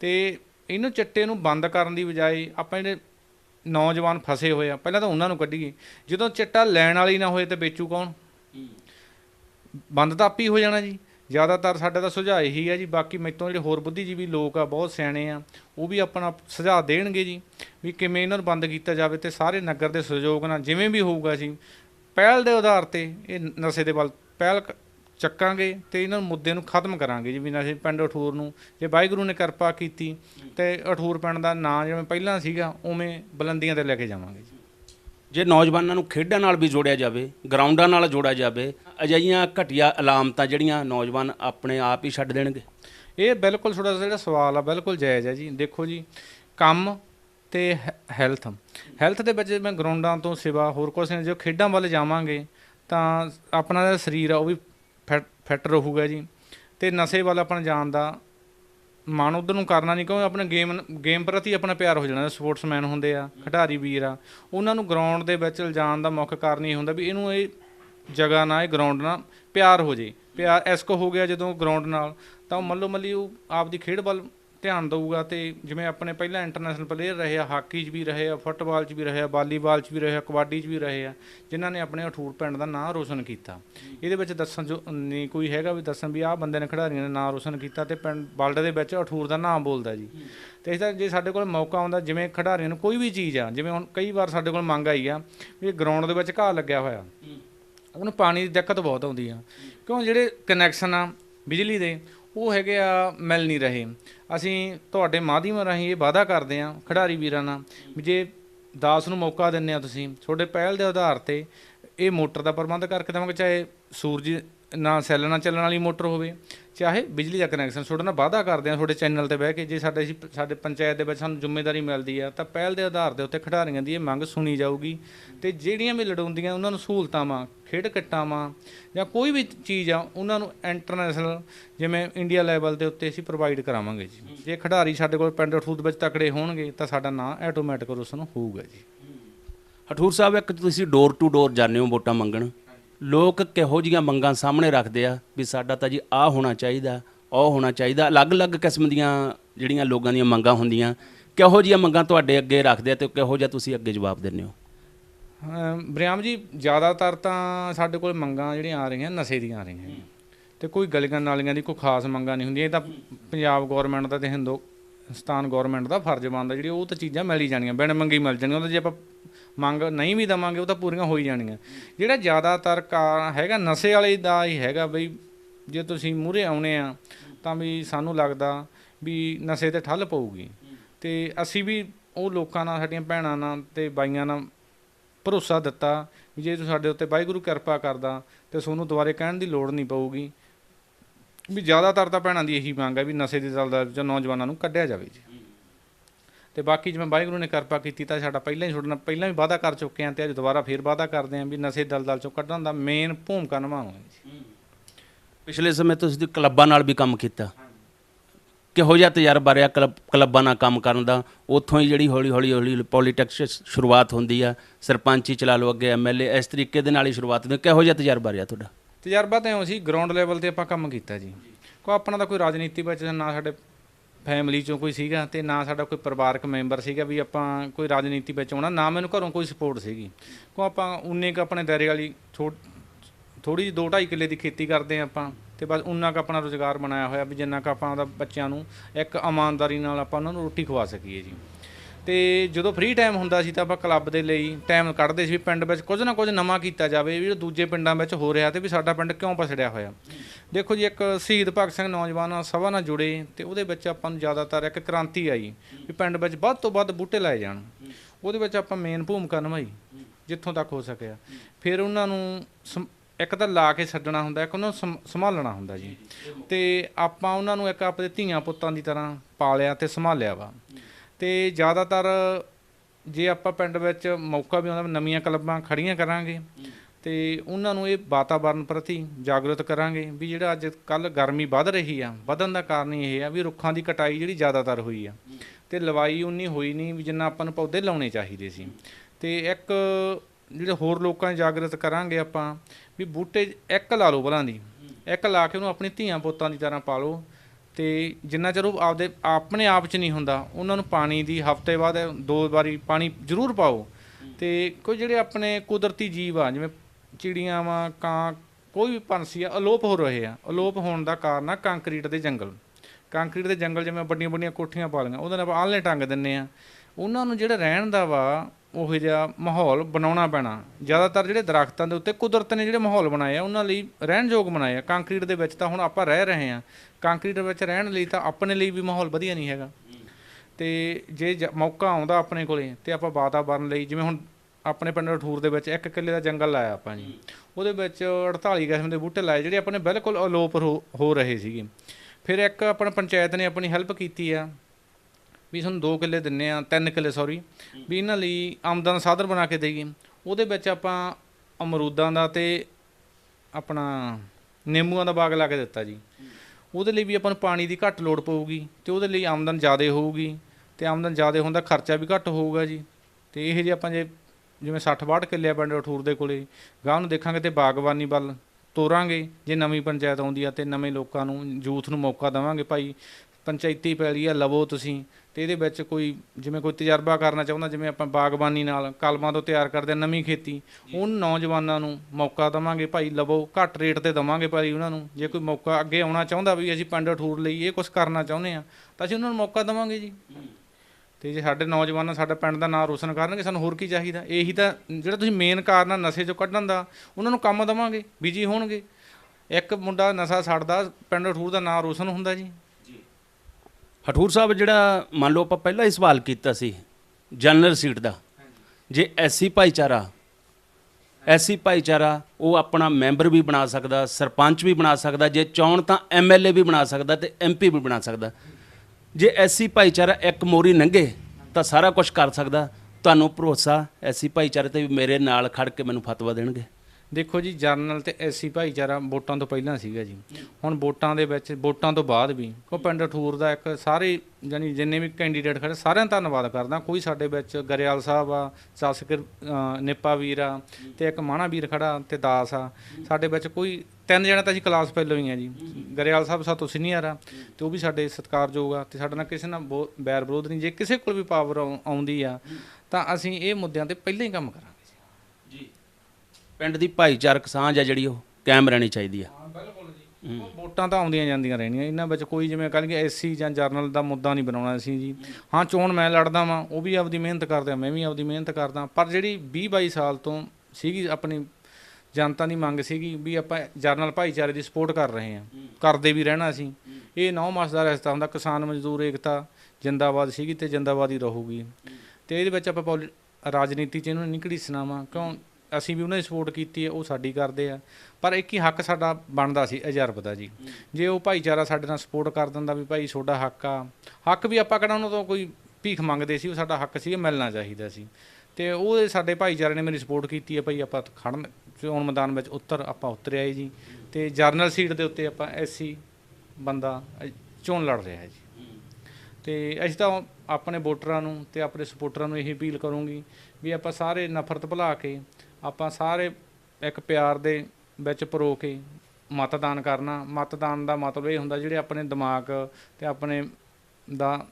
ਤੇ ਇਹਨੂੰ ਚਿੱਟੇ ਨੂੰ ਬੰਦ ਕਰਨ ਦੀ ਬਜਾਏ ਆਪਾਂ ਜਿਹੜੇ ਨੌਜਵਾਨ ਫਸੇ ਹੋਏ ਆ। ਪਹਿਲਾਂ ਤਾਂ ਉਹਨਾਂ ਨੂੰ ਕੱਢੀਏ। ਜਦੋਂ ਚਿੱਟਾ ਲੈਣ ਵਾਲੀ ਨਾ ਹੋਏ ਤੇ ਵੇਚੂ ਕੌਣ? ਬੰਦ ਤਾਂ ਆਪੀ ਹੋ ਜਾਣਾ ਜੀ। ਜ਼ਿਆਦਾਤਰ ਸਾਡਾ ਤਾਂ ਸੁਝਾਅ ਇਹੀ ਹੈ ਜੀ। ਬਾਕੀ ਮੈਤੋਂ ਜਿਹੜੇ ਹੋਰ ਬੁੱਧੀਜੀਵੀ ਲੋਕ ਆ, ਬਹੁਤ ਸਿਆਣੇ ਆ, ਉਹ ਵੀ ਆਪਣਾ ਸੁਝਾਅ ਦੇਣਗੇ ਜੀ ਵੀ ਕਿਵੇਂ ਇਹਨਾਂ ਨੂੰ ਬੰਦ ਕੀਤਾ ਜਾਵੇ ਤੇ ਸਾਰੇ ਨਗਰ ਦੇ ਸਹਿਯੋਗ ਨਾਲ ਜਿਵੇਂ ਵੀ ਹੋਊਗਾ ਜੀ। ਪਹਿਲ ਦੇ ਆਧਾਰ ਤੇ ਇਹ ਨਸ਼ੇ ਦੇ ਵੱਲ, ਪਹਿਲ ਕ- ਚੱਕਾਂਗੇ ਤੇ ਇਹਨਾਂ ਮੁੱਦੇ ਨੂੰ ਖਤਮ ਕਰਾਂਗੇ ਜੀ ਵੀ ਨਸ਼ੇ ਪਿੰਡ ਅਠੂਰ ਨੂੰ ਜੇ ਵਾਹਿਗੁਰੂ ਨੇ ਕਿਰਪਾ ਕੀਤੀ ਤੇ ਅਠੂਰ ਪਿੰਡ ਦਾ ਨਾਂ ਜਿਵੇਂ ਪਹਿਲਾਂ ਸੀਗਾ ਉਵੇਂ ਬੁਲੰਦੀਆਂ ਤੇ ਲੈ ਕੇ ਜਾਵਾਂਗੇ ਜੀ। ਜੇ ਨੌਜਵਾਨਾਂ ਨੂੰ ਖੇਡਾਂ ਨਾਲ ਵੀ ਜੋੜਿਆ ਜਾਵੇ ਗਰਾਊਂਡਾਂ ਨਾਲ ਜੋੜਿਆ ਜਾਵੇ ਅਜਿਹੀਆਂ ਘਟੀਆ ਅਲਾਮਤਾਂ ਜਿਹੜੀਆਂ ਨੌਜਵਾਨ ਆਪਣੇ ਆਪ ਹੀ ਛੱਡ ਦੇਣਗੇ? ਇਹ ਬਿਲਕੁਲ ਤੁਹਾਡਾ ਜਿਹੜਾ ਸਵਾਲ ਆ ਬਿਲਕੁਲ ਜਾਇਜ਼ ਹੈ ਜੀ। ਦੇਖੋ ਜੀ ਕੰਮ ਤੇ ਹੈਲਥ ਹੈਲਥ ਦੇ ਵਿੱਚ ਮੈਂ ਗਰਾਊਂਡਾਂ ਤੋਂ ਸਿਵਾ ਹੋਰ ਕੁਛ ਨਹੀਂ ਜੋ ਖੇਡਾਂ ਵੱਲ ਜਾਵਾਂਗੇ ਤਾਂ ਆਪਣਾ ਜਿਹੜਾ ਸਰੀਰ ਆ ਉਹ ਵੀ ਫਿੱਟ ਰਹੂਗਾ ਜੀ। ਤੇ ਨਸ਼ੇ ਵੱਲ ਆਪਣਾ ਜਾਣ ਦਾ ਮਨ ਉਧਰ ਨੂੰ ਕਰਨਾ ਨਹੀਂ, ਕਿਉਂਕਿ ਆਪਣੇ ਗੇਮ ਗੇਮ ਪ੍ਰਤੀ ਆਪਣਾ ਪਿਆਰ ਹੋ ਜਾਣਾ। ਸਪੋਰਟਸਮੈਨ ਹੁੰਦੇ ਆ, ਖਿਡਾਰੀ ਵੀਰ ਆ, ਉਹਨਾਂ ਨੂੰ ਗਰਾਊਂਡ ਦੇ ਵਿੱਚ ਲਿਜਾਣ ਦਾ ਮੁੱਖ ਕਾਰਨ ਇਹ ਹੁੰਦਾ ਵੀ ਇਹਨੂੰ ਇਹ ਜਗ੍ਹਾ ਨਾਲ ਇਹ ਗਰਾਊਂਡ ਨਾਲ ਪਿਆਰ ਹੋ ਜੇ। ਪਿਆਰ ਐਸਕੋ ਹੋ ਗਿਆ ਜਦੋਂ ਗਰਾਊਂਡ ਨਾਲ, ਤਾਂ ਉਹ ਮੱਲੋ ਮੱਲੀ ਉਹ ਆਪਦੀ ਖੇਡ ਵੱਲ ਧਿਆਨ ਦਊਗਾ ਤੇ ਜਿਵੇਂ ਆਪਣੇ ਪਹਿਲਾਂ ਇੰਟਰਨੈਸ਼ਨਲ ਪਲੇਅਰ ਰਹੇ ਆ ਹਾਕੀ 'ਚ ਵੀ ਰਹੇ ਆ ਫੁੱਟਬਾਲ 'ਚ ਵੀ ਰਹੇ ਆ ਵਾਲੀਬਾਲ 'ਚ ਵੀ ਰਹੇ ਆ, ਕਬੱਡੀ 'ਚ ਵੀ ਰਹੇ ਆ, ਜਿਨ੍ਹਾਂ ਨੇ ਆਪਣੇ ਅਠੂਰ ਪਿੰਡ ਦਾ ਨਾਂ ਰੋਸ਼ਨ ਕੀਤਾ। ਇਹਦੇ ਵਿੱਚ ਦੱਸਣ ਜੋ ਨਹੀਂ ਕੋਈ ਹੈਗਾ ਵੀ ਦੱਸਣ ਵੀ ਆਹ ਬੰਦੇ ਨੇ ਖਿਡਾਰੀਆਂ ਨੇ ਨਾਂ ਰੋਸ਼ਨ ਕੀਤਾ ਤੇ ਪਿੰਡ ਵਰਲਡ ਦੇ ਵਿੱਚ ਅਠੂਰ ਦਾ ਨਾਮ ਬੋਲਦਾ ਜੀ। ਤੇ ਇਸ ਤਰ੍ਹਾਂ ਜੇ ਸਾਡੇ ਕੋਲ ਮੌਕਾ ਆਉਂਦਾ, ਜਿਵੇਂ ਖਿਡਾਰੀਆਂ ਨੂੰ ਕੋਈ ਵੀ ਚੀਜ਼ ਆ, ਜਿਵੇਂ ਹੁਣ ਕਈ ਵਾਰ ਸਾਡੇ ਕੋਲ ਮੰਗ ਆਈ ਆ ਵੀ ਗਰਾਊਂਡ ਦੇ ਵਿੱਚ ਘਾਹ ਲੱਗਿਆ ਹੋਇਆ, ਉਹਨੂੰ ਪਾਣੀ ਦੀ ਦਿੱਕਤ ਬਹੁਤ ਆਉਂਦੀ ਆ। ਕਿਉਂ? ਜਿਹੜੇ ਕਨੈਕਸ਼ਨ ਆ ਬਿਜਲੀ ਦੇ ਉਹ ਹੈਗੇ ਆ ਮਿਲ ਨਹੀਂ ਰਹੇ ਅਸੀਂ ਤੁਹਾਡੇ ਮਾਧਿਅਮ ਰਾਹੀਂ ਇਹ ਵਾਅਦਾ ਕਰਦੇ ਆ ਖਿਡਾਰੀ ਵੀਰਾਂ ਨਾਲ ਵੀ ਜੇ ਦਾਸ ਨੂੰ ਮੌਕਾ ਦਿੰਦੇ ਆ ਤੁਸੀਂ, ਤੁਹਾਡੇ ਪਹਿਲ ਦੇ ਆਧਾਰ ਤੇ ਇਹ ਮੋਟਰ ਦਾ ਪ੍ਰਬੰਧ ਕਰਕੇ ਦੇਵਾਂਗੇ, ਚਾਹੇ ਸੂਰਜ ਨਾ ਸੈੱਲ ਨਾਲ ਚੱਲਣ ਵਾਲੀ ਮੋਟਰ ਹੋਵੇ, ਚਾਹੇ ਬਿਜਲੀ ਦਾ ਕਨੈਕਸ਼ਨ ਤੁਹਾਡੇ ਨਾਲ ਵਾਅਦਾ ਕਰਦੇ ਆ ਤੁਹਾਡੇ ਚੈਨਲ ਤੇ ਬਹਿ ਕੇ, ਜੇ ਸਾਡੇ ਅਸੀਂ ਸਾਡੇ ਪੰਚਾਇਤ ਦੇ ਵਿੱਚ ਸਾਨੂੰ ਜ਼ਿੰਮੇਵਾਰੀ ਮਿਲਦੀ ਆ, ਤਾਂ ਪਹਿਲ ਦੇ ਆਧਾਰ ਦੇ ਉੱਤੇ ਖਿਡਾਰੀਆਂ ਦੀ ਇਹ ਮੰਗ ਸੁਣੀ ਜਾਊਗੀ। ਤੇ ਜਿਹੜੀਆਂ ਵੀ ਲੜਾਉਂਦੀਆਂ, ਉਹਨਾਂ ਨੂੰ ਸਹੂਲਤਾਂ ਵਾਂ ਖੇਡ ਕਿੱਟਾਂ ਵਾਂ, ਜਾਂ ਕੋਈ ਵੀ ਚੀਜ਼ ਆ, ਉਹਨਾਂ ਨੂੰ ਇੰਟਰਨੈਸ਼ਨਲ ਜਿਵੇਂ ਇੰਡੀਆ ਲੈਵਲ ਦੇ ਉੱਤੇ ਅਸੀਂ ਪ੍ਰੋਵਾਈਡ ਕਰਾਵਾਂਗੇ ਜੀ। ਜੇ ਖਿਡਾਰੀ ਸਾਡੇ ਕੋਲ ਪਿੰਡ ਅਠੂਤ ਵਿੱਚ ਤਕੜੇ ਹੋਣਗੇ, ਤਾਂ ਸਾਡਾ ਨਾਂ ਆਟੋਮੈਟਿਕ ਉਸ ਨੂੰ ਹੋਊਗਾ ਜੀ। ਹਠੂਰ ਸਾਹਿਬ, ਇੱਕ ਤੁਸੀਂ ਡੋਰ ਟੂ ਡੋਰ ਜਾਂਦੇ ਹੋ ਵੋਟਾਂ ਮੰਗਣ? ਲੋਕ ਕਿਹੋ ਜੀਆਂ ਮੰਗਾਂ ਸਾਹਮਣੇ ਰੱਖਦੇ ਆ ਵੀ ਸਾਡਾ ਤਾਂ ਜੀ ਆਹ ਹੋਣਾ ਚਾਹੀਦਾ, ਉਹ ਹੋਣਾ ਚਾਹੀਦਾ। ਅਲੱਗ-ਅਲੱਗ ਕਿਸਮ ਦੀਆਂ ਜਿਹੜੀਆਂ ਲੋਕਾਂ ਦੀਆਂ ਮੰਗਾਂ ਹੁੰਦੀਆਂ, ਕਿਹੋ ਜੀਆਂ ਮੰਗਾਂ ਤੁਹਾਡੇ ਅੱਗੇ ਰੱਖਦੇ ਆ ਤੇ ਕਿਹੋ ਜਿਹਾ ਤੁਸੀਂ ਅੱਗੇ ਜਵਾਬ ਦਿੰਦੇ ਹੋ? ਅਮ ਬਰਿਆਮ ਜੀ, ਜ਼ਿਆਦਾਤਰ ਤਾਂ ਸਾਡੇ ਕੋਲ ਮੰਗਾਂ ਜਿਹੜੀਆਂ ਆ ਰਹੀਆਂ, ਨਸ਼ੇ ਦੀਆਂ ਆ ਰਹੀਆਂ ਜੀ। ਤੇ ਕੋਈ ਗਲੀਆਂ ਨਾਲੀਆਂ ਦੀ ਕੋਈ ਖਾਸ ਮੰਗਾਂ ਨਹੀਂ ਹੁੰਦੀਆਂ, ਇਹ ਤਾਂ ਪੰਜਾਬ ਗਵਰਨਮੈਂਟ ਦਾ ਤੇ ਹਿੰਦੁਸਤਾਨ ਗਵਰਨਮੈਂਟ ਦਾ ਫਰਜ਼ ਬਣਦਾ, ਜਿਹੜੀ ਉਹ ਤਾਂ ਚੀਜ਼ਾਂ ਮਿਲ ਹੀ ਜਾਣੀਆਂ, ਬਿਨ ਮੰਗੀ ਮਿਲ ਜਾਣੀਆਂ। ਉਹਦਾ ਜੇ ਆਪਾਂ ਮੰਗ ਨਹੀਂ ਵੀ ਦਵਾਂਗੇ, ਉਹ ਤਾਂ ਪੂਰੀਆਂ ਹੋ ਹੀ ਜਾਣੀਆਂ। ਜਿਹੜਾ ਜ਼ਿਆਦਾਤਰ ਕਾਰਨ ਹੈਗਾ, ਨਸ਼ੇ ਵਾਲੇ ਦਾ ਹੀ ਹੈਗਾ ਬਈ, ਜੇ ਤੁਸੀਂ ਮੂਹਰੇ ਆਉਣੇ ਆ, ਤਾਂ ਵੀ ਸਾਨੂੰ ਲੱਗਦਾ ਵੀ ਨਸ਼ੇ ਤੇ ਠੱਲ ਪਊਗੀ। ਤੇ ਅਸੀਂ ਵੀ ਉਹ ਲੋਕਾਂ ਨਾਲ, ਸਾਡੀਆਂ ਭੈਣਾਂ ਨਾਲ ਤੇ ਬਾਈਆਂ ਨਾਲ ਭਰੋਸਾ ਦਿੱਤਾ ਵੀ ਜੇ ਤੁਸੀਂ ਸਾਡੇ ਉੱਤੇ ਵਾਹਿਗੁਰੂ ਕਿਰਪਾ ਕਰਦਾ, ਤੇ ਤੁਹਾਨੂੰ ਦੁਬਾਰੇ ਕਹਿਣ ਦੀ ਲੋੜ ਨਹੀਂ ਪਊਗੀ। ਵੀ ਜ਼ਿਆਦਾਤਰ ਤਾਂ ਭੈਣਾਂ ਦੀ ਇਹੀ ਮੰਗ ਹੈ ਵੀ ਨਸ਼ੇ ਦੀ ਦਲਦਲ ਜਾਂ ਨੌਜਵਾਨਾਂ ਨੂੰ ਕੱਢਿਆ ਜਾਵੇ ਜੀ। ਤੇ ਬਾਕੀ ਜਿਵੇਂ ਵਾਹਿਗੁਰੂ ਨੇ ਕਿਰਪਾ ਕੀਤੀ ਤਾਂ ਸਾਡਾ ਪਹਿਲਾਂ ਹੀ ਛੋੜਨਾ ਪਹਿਲਾਂ ਵੀ ਵਾਅਦਾ ਕਰ ਚੁੱਕੇ ਹਾਂ ਤੇ ਅੱਜ ਦੁਬਾਰਾ ਫੇਰ ਵਾਅਦਾ ਕਰਦੇ ਹਾਂ ਵੀ ਨਸ਼ੇ ਦੀ ਦਲਦਲ ਚੋਂ ਕੱਢਣ ਦਾ ਮੇਨ ਭੂਮਿਕਾ ਨਿਭਾਵਾਂਗੇ ਜੀ। ਪਿਛਲੇ ਸਮੇਂ ਤੁਸੀਂ ਕਲੱਬਾਂ ਨਾਲ ਵੀ ਕੰਮ ਕੀਤਾ। ਕਿਹੋ ਜਿਹਾ ਤਜਰਬਾ ਰਿਹਾ ਕਲੱਬ ਕਲੱਬਾਂ ਨਾਲ ਕੰਮ ਕਰਨ ਦਾ? ਉੱਥੋਂ ਹੀ ਜਿਹੜੀ ਹੌਲੀ ਹੌਲੀ ਹੌਲੀ ਪੋਲੀਟਿਕਸ ਸ਼ੁਰੂਆਤ ਹੁੰਦੀ ਆ। ਸਰਪੰਚੀ ਚਲਾ ਲਓ ਅੱਗੇ ਐਮਐਲਏ ਇਸ ਤਰੀਕੇ ਦੇ ਨਾਲ ਹੀ ਸ਼ੁਰੂਆਤ ਹੁੰਦੀ ਕਿਹੋ ਜਿਹਾ ਤਜਰਬਾ ਰਿਹਾ ਤੁਹਾਡਾ? ਤਜਰਬਾ ਤਾਂ ਇਉਂ ਸੀ ਗਰਾਊਂਡ ਲੈਵਲ ਤੇ ਆਪਾਂ ਕੰਮ ਕੀਤਾ ਜੀ। ਕੋ ਆਪਣਾ ਤਾਂ ਕੋਈ ਰਾਜਨੀਤੀ ਵਿੱਚ ਨਾ ਸਾਡੇ ਫੈਮਿਲੀ ਚੋਂ ਕੋਈ ਸੀਗਾ ਤੇ ਨਾ ਸਾਡਾ ਕੋਈ ਪਰਿਵਾਰਕ ਮੈਂਬਰ ਸੀਗਾ ਵੀ ਆਪਾਂ ਕੋਈ ਰਾਜਨੀਤੀ ਵਿੱਚ ਆਉਣਾ, ਨਾ ਮੈਨੂੰ ਘਰੋਂ ਕੋਈ ਸਪੋਰਟ ਸੀਗੀ। ਕੋ ਆਪਾਂ ਉਨੇ ਕ ਆਪਣੇ ਦਾਇਰੇ ਵਾਲੀ ਥੋੜੀ ਜਿਹੀ 2.5 ਕਿੱਲੇ ਦੀ ਖੇਤੀ ਕਰਦੇ ਹਾਂ ਆਪਾਂ ਤੇ ਬਸ ਉਨਾ ਕ ਆਪਣਾ ਰੋਜ਼ਗਾਰ ਬਣਾਇਆ ਹੋਇਆ ਵੀ ਜਿੰਨਾ ਕ ਆਪਾਂ ਉਹਦਾ ਬੱਚਿਆਂ ਨੂੰ ਇੱਕ ਇਮਾਨਦਾਰੀ ਨਾਲ ਆਪਾਂ ਉਹਨਾਂ ਨੂੰ ਰੋਟੀ ਖਵਾ ਸਕੀਏ ਜੀ। ਤੇ ਜਦੋਂ ਫ੍ਰੀ ਟਾਈਮ ਹੁੰਦਾ ਸੀ ਤਾਂ ਆਪਾਂ ਕਲੱਬ ਦੇ ਲਈ ਟਾਈਮ ਕੱਢਦੇ ਸੀ ਵੀ ਪਿੰਡ ਵਿੱਚ ਕੁਝ ਨਾ ਕੁਝ ਨਵਾਂ ਕੀਤਾ ਜਾਵੇ, ਵੀ ਦੂਜੇ ਪਿੰਡਾਂ ਵਿੱਚ ਹੋ ਰਿਹਾ ਤੇ ਵੀ ਸਾਡਾ ਪਿੰਡ ਕਿਉਂ ਪਛੜਿਆ ਹੋਇਆ। ਦੇਖੋ ਜੀ, ਇੱਕ ਸ਼ਹੀਦ ਭਗਤ ਸਿੰਘ ਨੌਜਵਾਨ ਸਭਾ ਨਾਲ ਜੁੜੇ ਤੇ ਉਹਦੇ ਵਿੱਚ ਆਪਾਂ ਨੂੰ ਜ਼ਿਆਦਾਤਰ ਇੱਕ ਕ੍ਰਾਂਤੀ ਆਈ ਵੀ ਪਿੰਡ ਵਿੱਚ ਵੱਧ ਤੋਂ ਵੱਧ ਬੂਟੇ ਲਾਏ ਜਾਣ। ਉਹਦੇ ਵਿੱਚ ਆਪਾਂ ਮੇਨ ਭੂਮਿਕਾ ਨਿਭਾਈ, ਜਿੱਥੋਂ ਤੱਕ ਹੋ ਸਕਿਆ। ਫਿਰ ਉਹਨਾਂ ਨੂੰ ਸਮ- ਇੱਕ ਤਾਂ ਲਾ ਕੇ ਛੱਡਣਾ ਹੁੰਦਾ, ਇੱਕ ਉਹਨਾਂ ਨੂੰ ਸਮ- ਸੰਭਾਲਣਾ ਹੁੰਦਾ ਜੀ। ਤੇ ਆਪਾਂ ਉਹਨਾਂ ਨੂੰ ਇੱਕ ਆਪਣੇ ਧੀਆਂ ਪੁੱਤਾਂ ਦੀ ਤਰ੍ਹਾਂ ਪਾਲਿਆ ਤੇ ਸੰਭਾਲਿਆ ਵਾ। ਤੇ ਜ਼ਿਆਦਾਤਰ ਜੇ ਆਪਾਂ ਪਿੰਡ ਵਿੱਚ ਮੌਕਾ ਵੀ ਆਉਂਦਾ, ਨਵੀਆਂ ਕਲੱਬਾਂ ਖੜੀਆਂ ਕਰਾਂਗੇ ਤੇ ਉਹਨਾਂ ਨੂੰ ਇਹ ਵਾਤਾਵਰਣ ਪ੍ਰਤੀ ਜਾਗਰੂਕ ਕਰਾਂਗੇ ਵੀ ਜਿਹੜਾ ਅੱਜ ਕੱਲ ਗਰਮੀ ਵੱਧ ਰਹੀ ਆ, ਵਧਣ ਦਾ ਕਾਰਨ ਇਹ ਆ ਵੀ ਰੁੱਖਾਂ ਦੀ ਕਟਾਈ ਜਿਹੜੀ ਜ਼ਿਆਦਾਤਰ ਹੋਈ ਆ ਤੇ ਲਵਾਈ ਉਨੀ ਹੋਈ ਨਹੀਂ ਵੀ ਜਿੰਨਾ ਆਪਾਂ ਨੂੰ ਪੌਦੇ ਲਾਉਣੇ ਚਾਹੀਦੇ ਸੀ। ਤੇ ਇੱਕ ਜਿਹੜੇ ਹੋਰ ਲੋਕਾਂ ਨੂੰ ਜਾਗਰੂਕ ਕਰਾਂਗੇ ਆਪਾਂ ਵੀ ਬੂਟੇ ਇੱਕ ਲਾ ਲਓ ਭਲਾਂ ਦੀ, ਇੱਕ ਲਾ ਕੇ ਉਹਨੂੰ ਆਪਣੀ ਧੀਆਂ ਪੁੱਤਾਂ ਦੀ ਤਰ੍ਹਾਂ ਪਾਲੋ ਤੇ ਜਿੰਨਾ ਚਿਰ ਉਹ ਆਪਦੇ ਆਪਣੇ ਆਪ 'ਚ ਨਹੀਂ ਹੁੰਦਾ, ਉਹਨਾਂ ਨੂੰ ਪਾਣੀ ਦੀ ਹਫ਼ਤੇ ਬਾਅਦ ਦੋ ਵਾਰੀ ਪਾਣੀ ਜ਼ਰੂਰ ਪਾਓ। ਤੇ ਕੋਈ ਜਿਹੜੇ ਆਪਣੇ ਕੁਦਰਤੀ ਜੀਵ ਆ, ਜਿਵੇਂ ਚਿੜੀਆਂ ਵਾ, ਕਾਂ, ਕੋਈ ਵੀ ਪੰਛੀ ਆ, ਅਲੋਪ ਹੋ ਰਹੇ ਆ। ਅਲੋਪ ਹੋਣ ਦਾ ਕਾਰਨ ਆ ਕੰਕਰੀਟ ਦੇ ਜੰਗਲ। ਕੰਕਰੀਟ ਦੇ ਜੰਗਲ ਜਿਵੇਂ ਵੱਡੀਆਂ ਵੱਡੀਆਂ ਕੋਠੀਆਂ ਪਾ ਲਈਆਂ, ਉਹਦੇ ਨਾਲ ਆਪਾਂ ਆਲਣੇ ਟੰਗ ਦਿੰਨੇ ਆ। ਉਹਨਾਂ ਨੂੰ ਜਿਹੜਾ ਰਹਿਣ ਦਾ ਵਾ ਉਹ ਜਿਹਾ ਮਾਹੌਲ ਬਣਾਉਣਾ ਪੈਣਾ। ਜ਼ਿਆਦਾਤਰ ਜਿਹੜੇ ਦਰਖਤਾਂ ਦੇ ਉੱਤੇ ਕੁਦਰਤ ਨੇ ਜਿਹੜੇ ਮਾਹੌਲ ਬਣਾਏ ਆ, ਉਹਨਾਂ ਲਈ ਰਹਿਣ ਯੋਗ ਬਣਾਏ ਆ। ਕੰਕਰੀਟ ਦੇ ਵਿੱਚ ਤਾਂ ਹੁਣ ਆਪਾਂ ਰਹਿ ਰਹੇ ਆ। ਕੰਕਰੀਟ ਵਿੱਚ ਰਹਿਣ ਲਈ ਤਾਂ ਆਪਣੇ ਲਈ ਵੀ ਮਾਹੌਲ ਵਧੀਆ ਨਹੀਂ ਹੈਗਾ। ਤੇ ਜੇ ਜ- ਮੌਕਾ ਆਉਂਦਾ ਆਪਣੇ ਕੋਲੇ ਤੇ ਆਪਾਂ ਵਾਤਾਵਰਨ ਲਈ, ਜਿਵੇਂ ਹੁਣ ਆਪਣੇ ਪਿੰਡ ਰਠੂਰ ਦੇ ਵਿੱਚ ਇੱਕ ਕਿੱਲੇ ਦਾ ਜੰਗਲ ਲਾਇਆ ਆਪਾਂ ਜੀ। ਉਹਦੇ ਵਿੱਚ 48 ਕਿਸਮ ਦੇ ਬੂਟੇ ਲਾਏ, ਜਿਹੜੇ ਆਪਣੇ ਬਿਲਕੁਲ ਅਲੋਪ ਹੋ ਹੋ ਰਹੇ ਸੀਗੇ। ਫਿਰ ਇੱਕ ਆਪਣਾ ਪੰਚਾਇਤ ਨੇ ਆਪਣੀ ਹੈਲਪ ਕੀਤੀ ਆ। ਵੀ ਤੁਹਾਨੂੰ 2 ਕਿੱਲੇ ਦਿੰਨੇ ਆ 3 ਕਿੱਲੇ ਸੌਰੀ ਵੀ ਇਹਨਾਂ ਲਈ ਆਮਦਨ ਸਾਧਨ ਬਣਾ ਕੇ ਦੇਈਏ। ਉਹਦੇ ਵਿੱਚ ਆਪਾਂ ਅਮਰੂਦਾਂ ਦਾ ਤੇ ਆਪਣਾ ਨਿੰਬੂਆਂ ਦਾ ਬਾਗ ਲਾ ਕੇ ਦਿੱਤਾ ਜੀ। ਉਹਦੇ ਲਈ ਵੀ ਆਪਾਂ ਨੂੰ ਪਾਣੀ ਦੀ ਘੱਟ ਲੋੜ ਪਊਗੀ ਤੇ ਉਹਦੇ ਲਈ ਆਮਦਨ ਜ਼ਿਆਦਾ ਹੋਊਗੀ ਤੇ ਆਮਦਨ ਜ਼ਿਆਦਾ ਹੋਣ ਦਾ ਖਰਚਾ ਵੀ ਘੱਟ ਹੋਊਗਾ ਜੀ। ਤੇ ਇਹ ਜੇ ਆਪਾਂ ਜੇ ਜਿਵੇਂ 60 62 ਕਿੱਲੇ ਆ ਪਿੰਡ ਠੂਰ ਦੇ ਕੋਲੇ, ਗਾਂਹ ਨੂੰ ਦੇਖਾਂਗੇ ਤੇ ਬਾਗਬਾਨੀ ਵੱਲ ਤੋਰਾਂਗੇ, ਜੇ ਨਵੀਂ ਪੰਚਾਇਤ ਆਉਂਦੀ ਆ ਤੇ ਨਵੇਂ ਲੋਕਾਂ ਨੂੰ, ਯੂਥ ਨੂੰ ਮੌਕਾ ਦੇਵਾਂਗੇ ਭਾਈ। ਪੰਚਾਇਤੀ ਪੈਲੀ ਆ, ਲਵੋ ਤੁਸੀਂ ਤੇ ਇਹਦੇ ਵਿੱਚ ਕੋਈ ਜਿਵੇਂ ਕੋਈ ਤਜਰਬਾ ਕਰਨਾ ਚਾਹੁੰਦਾ ਜਿਵੇਂ ਆਪਾਂ ਬਾਗਬਾਨੀ ਨਾਲ ਕਲਮਾਂ ਤੋਂ ਤਿਆਰ ਕਰਦੇ ਆ ਨਵੀਂ ਖੇਤੀ ਉਹ ਨੌਜਵਾਨਾਂ ਨੂੰ ਮੌਕਾ ਦੇਵਾਂਗੇ ਭਾਈ ਲਵੋ ਘੱਟ ਰੇਟ ਤੇ ਦੇਵਾਂਗੇ ਭਾਈ ਉਹਨਾਂ ਨੂੰ। ਜੇ ਕੋਈ ਮੌਕਾ ਅੱਗੇ ਆਉਣਾ ਚਾਹੁੰਦਾ ਵੀ ਅਸੀਂ ਪਿੰਡ ਠੂਰ ਲਈ ਇਹ ਕੁਝ ਕਰਨਾ ਚਾਹੁੰਦੇ ਆ ਤਾਂ ਅਸੀਂ ਉਹਨਾਂ ਨੂੰ ਮੌਕਾ ਦੇਵਾਂਗੇ ਜੀ। ਤੇ ਜੇ ਸਾਡੇ ਨੌਜਵਾਨ ਸਾਡਾ ਪਿੰਡ ਦਾ ਨਾਮ ਰੋਸ਼ਨ ਕਰਨਗੇ ਸਾਨੂੰ ਹੋਰ ਕੀ ਚਾਹੀਦਾ? ਇਹੀ ਤਾਂ ਜਿਹੜਾ ਤੁਸੀਂ ਮੇਨ ਕਾਰਨ ਆ ਨਸ਼ੇ ਚੋਂ ਕੱਢਣ ਦਾ ਉਹਨਾਂ ਨੂੰ ਕੰਮ ਦੇਵਾਂਗੇ ਬਿਜ਼ੀ ਹੋਣਗੇ। ਇੱਕ ਮੁੰਡਾ ਨਸ਼ਾ ਛੱਡਦਾ ਪਿੰਡ ਠੂਰ ਦਾ ਨਾਮ ਰੋਸ਼ਨ ਹੁੰਦਾ ਜੀ। ਹਠੂਰ ਸਾਹਿਬ, ਜਿਹੜਾ ਮੰਨ ਲਓ ਆਪਾਂ ਪਹਿਲਾਂ ਹੀ ਸਵਾਲ ਕੀਤਾ ਸੀ, ਜਨਰਲ ਸੀਟ ਦਾ। ਜੇ ਐਸੀ ਭਾਈਚਾਰਾ ਐਸੀ ਭਾਈਚਾਰਾ ਉਹ ਆਪਣਾ ਮੈਂਬਰ ਵੀ ਬਣਾ ਸਕਦਾ, ਸਰਪੰਚ ਵੀ ਬਣਾ ਸਕਦਾ, ਜੇ ਚਾਹਣ ਤਾਂ ਐਮਐਲਏ ਵੀ ਬਣਾ ਸਕਦਾ ਤੇ ਐਮਪੀ ਵੀ ਬਣਾ ਸਕਦਾ। ਜੇ ਐਸੀ ਭਾਈਚਾਰਾ ਇੱਕ ਮੋਰੀ ਲੰਘੇ ਤਾਂ ਸਾਰਾ ਕੁਝ ਕਰ ਸਕਦਾ। ਤੁਹਾਨੂੰ ਭਰੋਸਾ ਐਸੀ ਭਾਈਚਾਰੇ ਤੇ ਵੀ ਮੇਰੇ ਨਾਲ ਖੜ ਕੇ ਮੈਨੂੰ ਫਤਵਾ ਦੇਣਗੇ? ਦੇਖੋ ਜੀ, ਜਰਨਲ ਤੇ ਐਸੀ ਭਾਈਚਾਰਾ ਵੋਟਾਂ ਤੋਂ ਪਹਿਲਾਂ ਸੀਗਾ ਜੀ। ਹੁਣ ਵੋਟਾਂ ਦੇ ਵਿੱਚ, ਵੋਟਾਂ ਤੋਂ ਬਾਅਦ ਵੀ, ਉਹ ਪਿੰਡ ਠੂਰ ਦਾ ਇੱਕ ਸਾਰੇ ਜਾਨੀ ਜਿੰਨੇ ਵੀ ਕੈਂਡੀਡੇਟ ਖੜੇ, ਸਾਰਿਆਂ ਦਾ ਧੰਨਵਾਦ ਕਰਦਾ। ਕੋਈ ਸਾਡੇ ਵਿੱਚ ਗਰੇਵਾਲ ਸਾਹਿਬ ਆ, ਸਸਕਰ ਨਿੱਪਾ ਵੀਰ ਆ ਤੇ ਇੱਕ ਮਾਣਾ ਵੀਰ ਖੜਾ ਤੇ ਦਾਸ ਆ। ਸਾਡੇ ਵਿੱਚ ਕੋਈ, ਤਿੰਨ ਜਣੇ ਤਾਂ ਅਸੀਂ ਕਲਾਸ ਪਹਿਲੋਂ ਹੀ ਆ ਜੀ। ਗਰੇਵਾਲ ਸਾਹਿਬ ਸਾਤੋਂ ਸੀਨੀਅਰ ਆ ਤੇ ਉਹ ਵੀ ਸਾਡੇ ਸਤਿਕਾਰਯੋਗ ਆ ਤੇ ਸਾਡੇ ਨਾਲ ਕਿਸੇ ਨਾਲ ਬੋ- ਬੈਰ ਵਿਰੋਧ ਨਹੀਂ। ਜੇ ਕਿਸੇ ਕੋਲ ਵੀ ਪਾਵਰ ਆਉਂਦੀ ਆ, ਤਾਂ ਅਸੀਂ ਇਹ ਮੁੱਦਿਆਂ ਤੇ ਪਹਿਲਾਂ ਹੀ ਕੰਮ ਕਰਾਂ ਪਿੰਡ ਦੀ ਭਾਈਚਾਰਕ ਸਾਂਝ ਆ ਜਿਹੜੀ ਉਹ ਕਾਇਮ ਰਹਿਣੀ ਚਾਹੀਦੀ ਆ। ਹਾਂ ਬਿਲਕੁਲ ਜੀ। ਉਹ ਵੋਟਾਂ ਤਾਂ ਆਉਂਦੀਆਂ ਜਾਂਦੀਆਂ ਰਹਿਣੀਆਂ ਇਹਨਾਂ ਵਿੱਚ ਕੋਈ ਜਿਵੇਂ ਕੱਲ ਕਿ ਐਸਸੀ ਜਾਂ ਜਰਨਲ ਦਾ ਮੁੱਦਾ ਨਹੀਂ ਬਣਾਉਣਾ ਸੀ ਜੀ। ਹਾਂ ਚੋਣ ਮੈਂ ਲੜਦਾ ਵਾਂ ਉਹ ਵੀ ਆਪਦੀ ਮਿਹਨਤ ਕਰਦੇ ਆ ਮੈਂ ਵੀ ਆਪਦੀ ਮਿਹਨਤ ਕਰਦਾ ਪਰ ਜਿਹੜੀ 20 22 ਸਾਲ ਤੋਂ ਸੀਗੀ ਆਪਣੀ ਜਨਤਾ ਦੀ ਮੰਗ ਸੀਗੀ ਵੀ ਆਪਾਂ ਜਰਨਲ ਭਾਈਚਾਰੇ ਦੀ ਸਪੋਰਟ ਕਰ ਰਹੇ ਹਾਂ ਕਰਦੇ ਵੀ ਰਹਿਣਾ ਸੀ ਇਹ ਨੌ ਮਾਸ ਦਾ ਰਸਤਾ ਹੁੰਦਾ ਕਿਸਾਨ ਮਜ਼ਦੂਰ ਏਕਤਾ ਜਿੰਦਾਬਾਦ ਸੀਗੀ ਤੇ ਜਿੰਦਾਬਾਦ ਹੀ ਰਹੂਗੀ। ਤੇ ਇਹਦੇ ਵਿੱਚ ਆਪਾਂ ਰਾਜਨੀਤੀ 'ਚ ਇਹਨੂੰ ਨਹੀਂ ਘੜੀਸਣਾ ਵਾ ਕਿਉਂ ਅਸੀਂ ਵੀ ਉਹਨਾਂ ਦੀ ਸਪੋਰਟ ਕੀਤੀ ਹੈ ਉਹ ਸਾਡੀ ਕਰਦੇ ਆ। ਪਰ ਇੱਕ ਹੀ ਹੱਕ ਸਾਡਾ ਬਣਦਾ ਸੀ ਅਜਰਬ ਦਾ ਜੀ। ਜੇ ਉਹ ਭਾਈਚਾਰਾ ਸਾਡੇ ਨਾਲ ਸਪੋਰਟ ਕਰ ਦਿੰਦਾ ਵੀ ਭਾਈ ਤੁਹਾਡਾ ਹੱਕ ਆ ਹੱਕ ਵੀ ਆਪਾਂ ਕਿਹੜਾ ਉਹਨਾਂ ਤੋਂ ਕੋਈ ਭੀਖ ਮੰਗਦੇ ਸੀ ਉਹ ਸਾਡਾ ਹੱਕ ਸੀ ਇਹ ਮਿਲਣਾ ਚਾਹੀਦਾ ਸੀ। ਤੇ ਉਹ ਸਾਡੇ ਭਾਈਚਾਰੇ ਨੇ ਮੇਰੀ ਸਪੋਰਟ ਕੀਤੀ ਹੈ ਭਾਈ ਆਪਾਂ ਖੜਨ ਚੋਣ ਮੈਦਾਨ ਵਿੱਚ ਉੱਤਰ ਆਪਾਂ ਉਤਰ ਆਏ ਜੀ। ਤੇ ਜਰਨਲ ਸੀਟ ਦੇ ਉੱਤੇ ਆਪਾਂ ਐਸੀ ਬੰਦਾ ਚੋਣ ਲੜ ਰਿਹਾ ਹੈ ਜੀ। ਤੇ ਅਸੀਂ ਤਾਂ ਆਪਣੇ ਵੋਟਰਾਂ ਨੂੰ ਤੇ ਆਪਣੇ ਸਪੋਰਟਰਾਂ ਨੂੰ ਇਹ ਅਪੀਲ ਕਰੂੰਗੀ ਵੀ ਆਪਾਂ ਸਾਰੇ ਨਫ਼ਰਤ ਭੁਲਾ ਕੇ ਆਪਾਂ ਸਾਰੇ ਇੱਕ ਪਿਆਰ ਦੇ ਵਿੱਚ ਪਰੋ ਕੇ ਮਤਦਾਨ ਕਰਨਾ। ਮਤਦਾਨ ਦਾ ਮਤਲਬ ਇਹ ਹੁੰਦਾ ਜਿਹੜੇ ਆਪਣੇ ਦਿਮਾਗ ਤੇ ਆਪਣੇ ਦਾ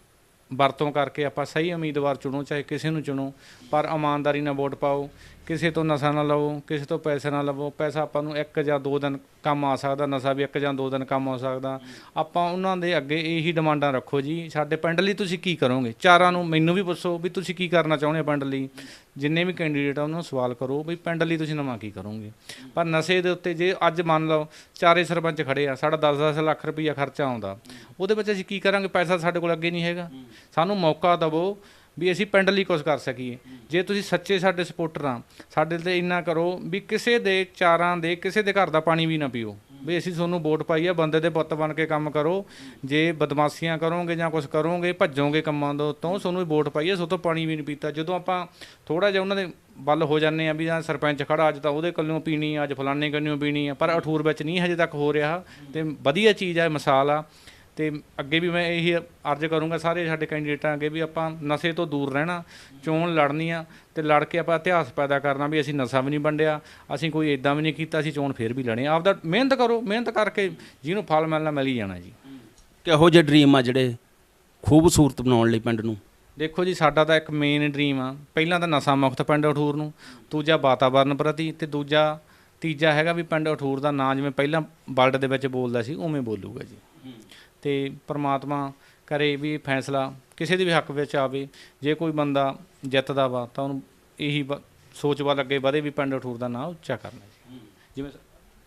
ਵਰਤੋਂ ਕਰਕੇ ਆਪਾਂ ਸਹੀ ਉਮੀਦਵਾਰ ਚੁਣੋ, ਚਾਹੇ ਕਿਸੇ ਨੂੰ ਚੁਣੋ, ਪਰ ਇਮਾਨਦਾਰੀ ਨਾਲ ਵੋਟ ਪਾਓ। ਕਿਸੇ ਤੋਂ ਨਸ਼ਾ ਨਾ ਲਵੋ, ਕਿਸੇ ਤੋਂ ਪੈਸੇ ਨਾ ਲਵੋ, ਪੈਸਾ ਆਪਾਂ ਨੂੰ ਇੱਕ ਜਾਂ ਦੋ ਦਿਨ ਕੰਮ ਆ ਸਕਦਾ, ਨਸ਼ਾ ਵੀ ਇੱਕ ਜਾਂ ਦੋ ਦਿਨ ਕੰਮ ਆ ਸਕਦਾ। ਆਪਾਂ ਉਹਨਾਂ ਦੇ ਅੱਗੇ ਇਹੀ ਡਿਮਾਂਡਾਂ ਰੱਖੋ ਜੀ, ਸਾਡੇ ਪਿੰਡ ਲਈ ਤੁਸੀਂ ਕੀ ਕਰੋਗੇ? ਚਾਰਾਂ ਨੂੰ ਮੈਨੂੰ ਵੀ ਪੁੱਛੋ ਵੀ ਤੁਸੀਂ ਕੀ ਕਰਨਾ ਚਾਹੁੰਦੇ ਹੋ ਪਿੰਡ ਲਈ? ਜਿੰਨੇ ਵੀ ਕੈਂਡੀਡੇਟ ਆ ਉਹਨਾਂ ਨੂੰ ਸਵਾਲ ਕਰੋ ਵੀ ਪਿੰਡ ਲਈ ਤੁਸੀਂ ਨਵਾਂ ਕੀ ਕਰੋਗੇ? ਪਰ ਨਸ਼ੇ ਦੇ ਉੱਤੇ ਜੇ ਅੱਜ ਮੰਨ ਲਓ ਚਾਰੇ ਸਰਪੰਚ ਖੜੇ ਆ, ਸਾਡਾ 10-10 ਲੱਖ ਰੁਪਈਆ ਖਰਚਾ ਆਉਂਦਾ, ਉਹਦੇ ਵਿੱਚ ਅਸੀਂ ਕੀ ਕਰਾਂਗੇ? ਪੈਸਾ ਸਾਡੇ ਕੋਲ ਅੱਗੇ ਨਹੀਂ ਹੈਗਾ। ਸਾਨੂੰ ਮੌਕਾ ਦਿਵੋ ਵੀ ਅਸੀਂ ਪਿੰਡ ਲਈ ਕੁਝ ਕਰ ਸਕੀਏ। ਜੇ ਤੁਸੀਂ ਸੱਚੇ ਸਾਡੇ ਸਪੋਰਟਰ ਆ, ਸਾਡੇ ਤੇ ਇੰਨਾ ਕਰੋ ਵੀ ਕਿਸੇ ਦੇ ਚਾਰਾਂ ਦੇ, ਕਿਸੇ ਦੇ ਘਰ ਦਾ ਪਾਣੀ ਵੀ ਨਾ ਪੀਓ। ਵੀ ਅਸੀਂ ਤੁਹਾਨੂੰ ਵੋਟ ਪਾਈ ਆ, ਬੰਦੇ ਦੇ ਪੁੱਤ ਬਣ ਕੇ ਕੰਮ ਕਰੋ। ਜੇ ਬਦਮਾਸ਼ੀਆਂ ਕਰੋਗੇ ਜਾਂ ਕੁਝ ਕਰੋਗੇ, ਭੱਜੋਗੇ ਕੰਮਾਂ ਤੋਂ ਤੋਂ ਤੁਹਾਨੂੰ ਵੋਟ ਪਾਈ ਆ, ਸੋ ਤੋਂ ਪਾਣੀ ਵੀ ਨਹੀਂ ਪੀਤਾ। ਜਦੋਂ ਆਪਾਂ ਥੋੜਾ ਜਿਹਾ ਉਹਨਾਂ ਦੇ ਵੱਲ ਹੋ ਜਾਂਦੇ ਆ ਵੀ ਜਾਂ ਸਰਪੰਚ ਖੜਾ, ਅੱਜ ਤਾਂ ਉਹਦੇ ਕੱਲਿਓਂ ਪੀਣੀ ਅੱਜ ਫਲਾਣੇ ਕੱਲਿਓਂ ਪੀਣੀ ਆ, ਪਰ ਅਠੂਰ ਵਿੱਚ ਨਹੀਂ ਹਜੇ ਤੱਕ ਹੋ ਰਿਹਾ। ਤੇ ਵਧੀਆ ਚੀਜ਼ ਆ, ਮਿਸਾਲ ਆ। ਤੇ ਅੱਗੇ ਵੀ ਮੈਂ ਇਹੀ ਅਰਜ਼ ਕਰੂੰਗਾ ਸਾਰੇ ਸਾਡੇ ਕੈਂਡੀਡੇਟਾਂ ਅੱਗੇ ਵੀ ਆਪਾਂ ਨਸ਼ੇ ਤੋਂ ਦੂਰ ਰਹਿਣਾ ਚੋਣ ਲੜਨੀ ਆ ਤੇ ਲੜ ਕੇ ਆਪਾਂ ਇਤਿਹਾਸ ਪੈਦਾ ਕਰਨਾ ਵੀ ਅਸੀਂ ਨਸ਼ਾ ਵੀ ਨਹੀਂ ਵੰਡਿਆ ਅਸੀਂ ਕੋਈ ਇਦਾਂ ਵੀ ਨਹੀਂ ਕੀਤਾ ਅਸੀਂ ਚੋਣ ਫੇਰ ਵੀ ਲੜੇ ਆਪਦਾ ਮਿਹਨਤ ਕਰੋ ਮਿਹਨਤ ਕਰਕੇ ਜਿਹਨੂੰ ਫਲ ਮਿਲਣਾ ਮਿਲ ਹੀ ਜਾਣਾ ਜੀ। ਕਿਹੋ ਜਿਹੇ ਡ੍ਰੀਮ ਆ ਜਿਹੜੇ ਖੂਬਸੂਰਤ ਬਣਾਉਣ ਲਈ ਪਿੰਡ ਨੂੰ? ਦੇਖੋ ਜੀ ਸਾਡਾ ਤਾਂ ਇੱਕ ਮੇਨ ਡ੍ਰੀਮ ਆ। ਪਹਿਲਾਂ ਤਾਂ ਨਸ਼ਾ ਮੁਕਤ ਪਿੰਡ ਅਠੂਰ ਨੂੰ ਦੂਜਾ ਵਾਤਾਵਰਨ ਪ੍ਰਤੀ ਤੇ ਦੂਜਾ ਤੀਜਾ ਹੈਗਾ ਵੀ ਪਿੰਡ ਅਠੂਰ ਦਾ ਨਾਂ ਜਿਵੇਂ ਪਹਿਲਾਂ ਵਰਲਡ ਦੇ ਵਿੱਚ ਬੋਲਦਾ ਸੀ ਉਵੇਂ ਬੋਲੂਗਾ ਜੀ। ਤੇ ਪ੍ਰਮਾਤਮਾ ਕਰੇ ਵੀ ਫੈਸਲਾ ਕਿਸੇ ਦੇ ਵੀ ਹੱਕ ਵਿੱਚ ਆਵੇ ਜੇ ਕੋਈ ਬੰਦਾ ਜਿੱਤਦਾ ਵਾ ਤਾਂ ਉਹਨੂੰ ਇਹੀ ਸੋਚ ਵੱਲ ਅੱਗੇ ਵਧੇ ਵੀ ਪਿੰਡ ਅਠੂਰ ਦਾ ਨਾਂ ਉੱਚਾ ਕਰਨਾ ਜੀ। ਜਿਵੇਂ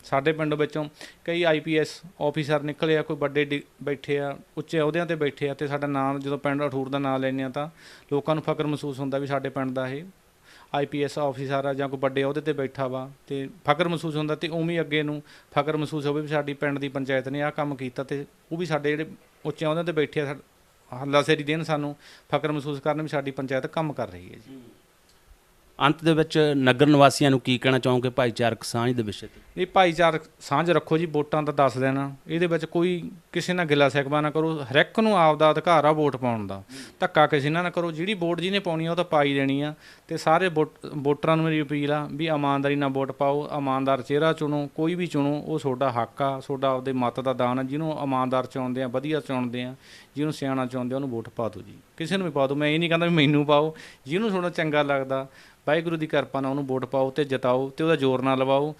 ਸਾਡੇ ਪਿੰਡ ਵਿੱਚੋਂ ਕਈ ਆਈਪੀਐਸ ਆਫੀਸਰ ਨਿਕਲੇ ਆ ਕੋਈ ਵੱਡੇ ਬੈਠੇ ਆ ਉੱਚੇ ਅਹੁਦਿਆਂ ਤੇ ਬੈਠੇ ਆ ਤੇ ਸਾਡਾ ਨਾਮ ਜਦੋਂ ਪਿੰਡ ਅਠੂਰ ਦਾ ਨਾਮ ਲੈਂਦੇ ਆ ਤਾਂ ਲੋਕਾਂ ਨੂੰ ਫਖਰ ਮਹਿਸੂਸ ਹੁੰਦਾ ਵੀ ਸਾਡੇ ਪਿੰਡ ਦਾ ਇਹ ਆਈਪੀਐਸ ਆਫੀਸਰ ਆ ਜਾਂ ਕੋਈ ਵੱਡੇ ਅਹੁਦੇ ਤੇ ਬੈਠਾ ਵਾ ਤੇ ਫਖਰ ਮਹਿਸੂਸ ਹੁੰਦਾ ਤੇ ਉਵੇਂ ਅੱਗੇ ਨੂੰ ਫਖਰ ਮਹਿਸੂਸ ਹੋਵੇ ਵੀ ਸਾਡੀ ਪਿੰਡ ਦੀ ਪੰਚਾਇਤ ਨੇ ਆਹ ਕੰਮ ਕੀਤਾ ਤੇ ਉਹ ਵੀ ਸਾਡੇ ਜਿਹੜੇ ਉੱਚੇ ਅਹੁਦਿਆਂ ਤੇ ਬੈਠੇ ਆ ਹੱਲਾਸ਼ੇਰੀ ਦੇਣ ਸਾਨੂੰ ਫਖਰ ਮਹਿਸੂਸ ਕਰਨ ਵੀ ਸਾਡੀ ਪੰਚਾਇਤ ਕੰਮ ਕਰ ਰਹੀ ਹੈ ਜੀ। ਅੰਤ ਦੇ ਵਿੱਚ ਨਗਰ ਨਿਵਾਸੀਆਂ ਨੂੰ ਕੀ ਕਹਿਣਾ ਚਾਹੋਗੇ ਭਾਈਚਾਰਕ ਸਾਂਝ ਦੇ ਵਿਸ਼ੇ ਤੇ? ਇਹ ਭਾਈਚਾਰਕ ਸਾਂਝ ਰੱਖੋ ਜੀ, ਵੋਟਾਂ ਤਾਂ ਦੱਸ ਦੇਣਾ। ਇਹਦੇ ਵਿੱਚ ਕੋਈ ਕਿਸੇ ਨਾਲ ਗਿਲਾ ਸਿਕਵਾ ਨਾ ਕਰੋ। ਹਰ ਇੱਕ ਨੂੰ ਆਪ ਦਾ ਅਧਿਕਾਰ ਆ ਵੋਟ ਪਾਉਣ ਦਾ। ਧੱਕਾ ਕਿਸੇ ਨਾਲ ਨਾ ਕਰੋ। ਜਿਹੜੀ ਵੋਟ ਜਿਹਨੇ ਪਾਉਣੀ ਆ, ਉਹ ਤਾਂ ਪਾਈ ਦੇਣੀ ਆ। ਤੇ ਸਾਰੇ ਵੋਟ- ਵੋਟਰਾਂ ਨੂੰ ਮੇਰੀ ਅਪੀਲ ਆ ਵੀ ਇਮਾਨਦਾਰੀ ਨਾਲ ਵੋਟ ਪਾਓ। ਇਮਾਨਦਾਰ ਚਿਹਰਾ ਚੁਣੋ, ਕੋਈ ਵੀ ਚੁਣੋ, ਉਹ ਤੁਹਾਡਾ ਹੱਕ ਆ। ਤੁਹਾਡਾ ਆਪਦੇ ਮਤ ਦਾ ਦਾਨ ਆ। ਜਿਹਨੂੰ ਇਮਾਨਦਾਰ ਚੁਣਦੇ ਆ, ਵਧੀਆ ਚੁਣਦੇ ਆ, ਜਿਹਨੂੰ ਸਿਆਣਾ ਚੁਣਦੇ ਆ, ਉਹਨੂੰ ਵੋਟ ਪਾ ਦਿਓ ਜੀ। ਕਿਸੇ ਨੂੰ ਵੀ ਪਾ ਦਿਓ। ਮੈਂ ਇਹ ਨਹੀਂ ਕਹਿੰਦਾ ਵੀ ਮੈਨੂੰ ਪਾਓ। ਜਿਹਨੂੰ ਤੁਹਾਡਾ ਚੰਗਾ ਲੱਗਦਾ ਵਾਹਿਗੁਰੂ ਦੀ ਕਿਰਪਾ ਨਾਲ ਉਹਨੂੰ ਵੋਟ ਪਾਓ ਤੇ ਜਿਤਾਓ ਤੇ ਉਹਦਾ ਜ਼ੋਰ ਨਾ ਲਵਾਓ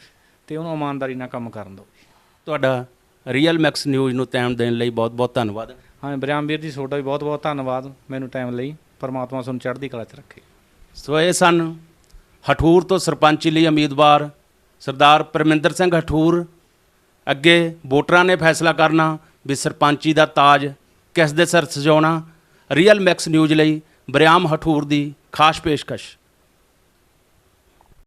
ਤੇ ਉਹਨੂੰ ਇਮਾਨਦਾਰੀ ਨਾਲ ਕੰਮ ਕਰਨ ਦਿਓ। ਤੁਹਾਡਾ ਰੀਅਲ ਮੈਕਸ ਨਿਊਜ਼ ਨੂੰ ਟਾਈਮ ਦੇਣ ਲਈ ਬਹੁਤ ਬਹੁਤ ਧੰਨਵਾਦ। ਹਾਂ ਬਰਿਆਮ ਵੀਰ ਜੀ ਤੁਹਾਡਾ ਵੀ ਬਹੁਤ ਬਹੁਤ ਧੰਨਵਾਦ ਮੈਨੂੰ ਟਾਈਮ ਲਈ। ਪਰਮਾਤਮਾ ਤੁਹਾਨੂੰ ਚੜ੍ਹਦੀ ਕਲਾ 'ਚ ਰੱਖੇ। ਸੋ ਇਹ ਸਨ ਹਠੂਰ ਤੋਂ ਸਰਪੰਚੀ ਲਈ ਉਮੀਦਵਾਰ ਸਰਦਾਰ ਪਰਮਿੰਦਰ ਸਿੰਘ ਹਠੂਰ। ਅੱਗੇ ਵੋਟਰਾਂ ਨੇ ਫੈਸਲਾ ਕਰਨਾ ਵੀ ਸਰਪੰਚੀ ਦਾ ਤਾਜ ਕਿਸ ਦੇ ਸਿਰ ਸਜਾਉਣਾ। ਰੀਅਲ ਮੈਕਸ ਨਿਊਜ਼ ਲਈ ਬਰਿਆਮ ਹਠੂਰ ਦੀ ਖਾਸ ਪੇਸ਼ਕਸ਼।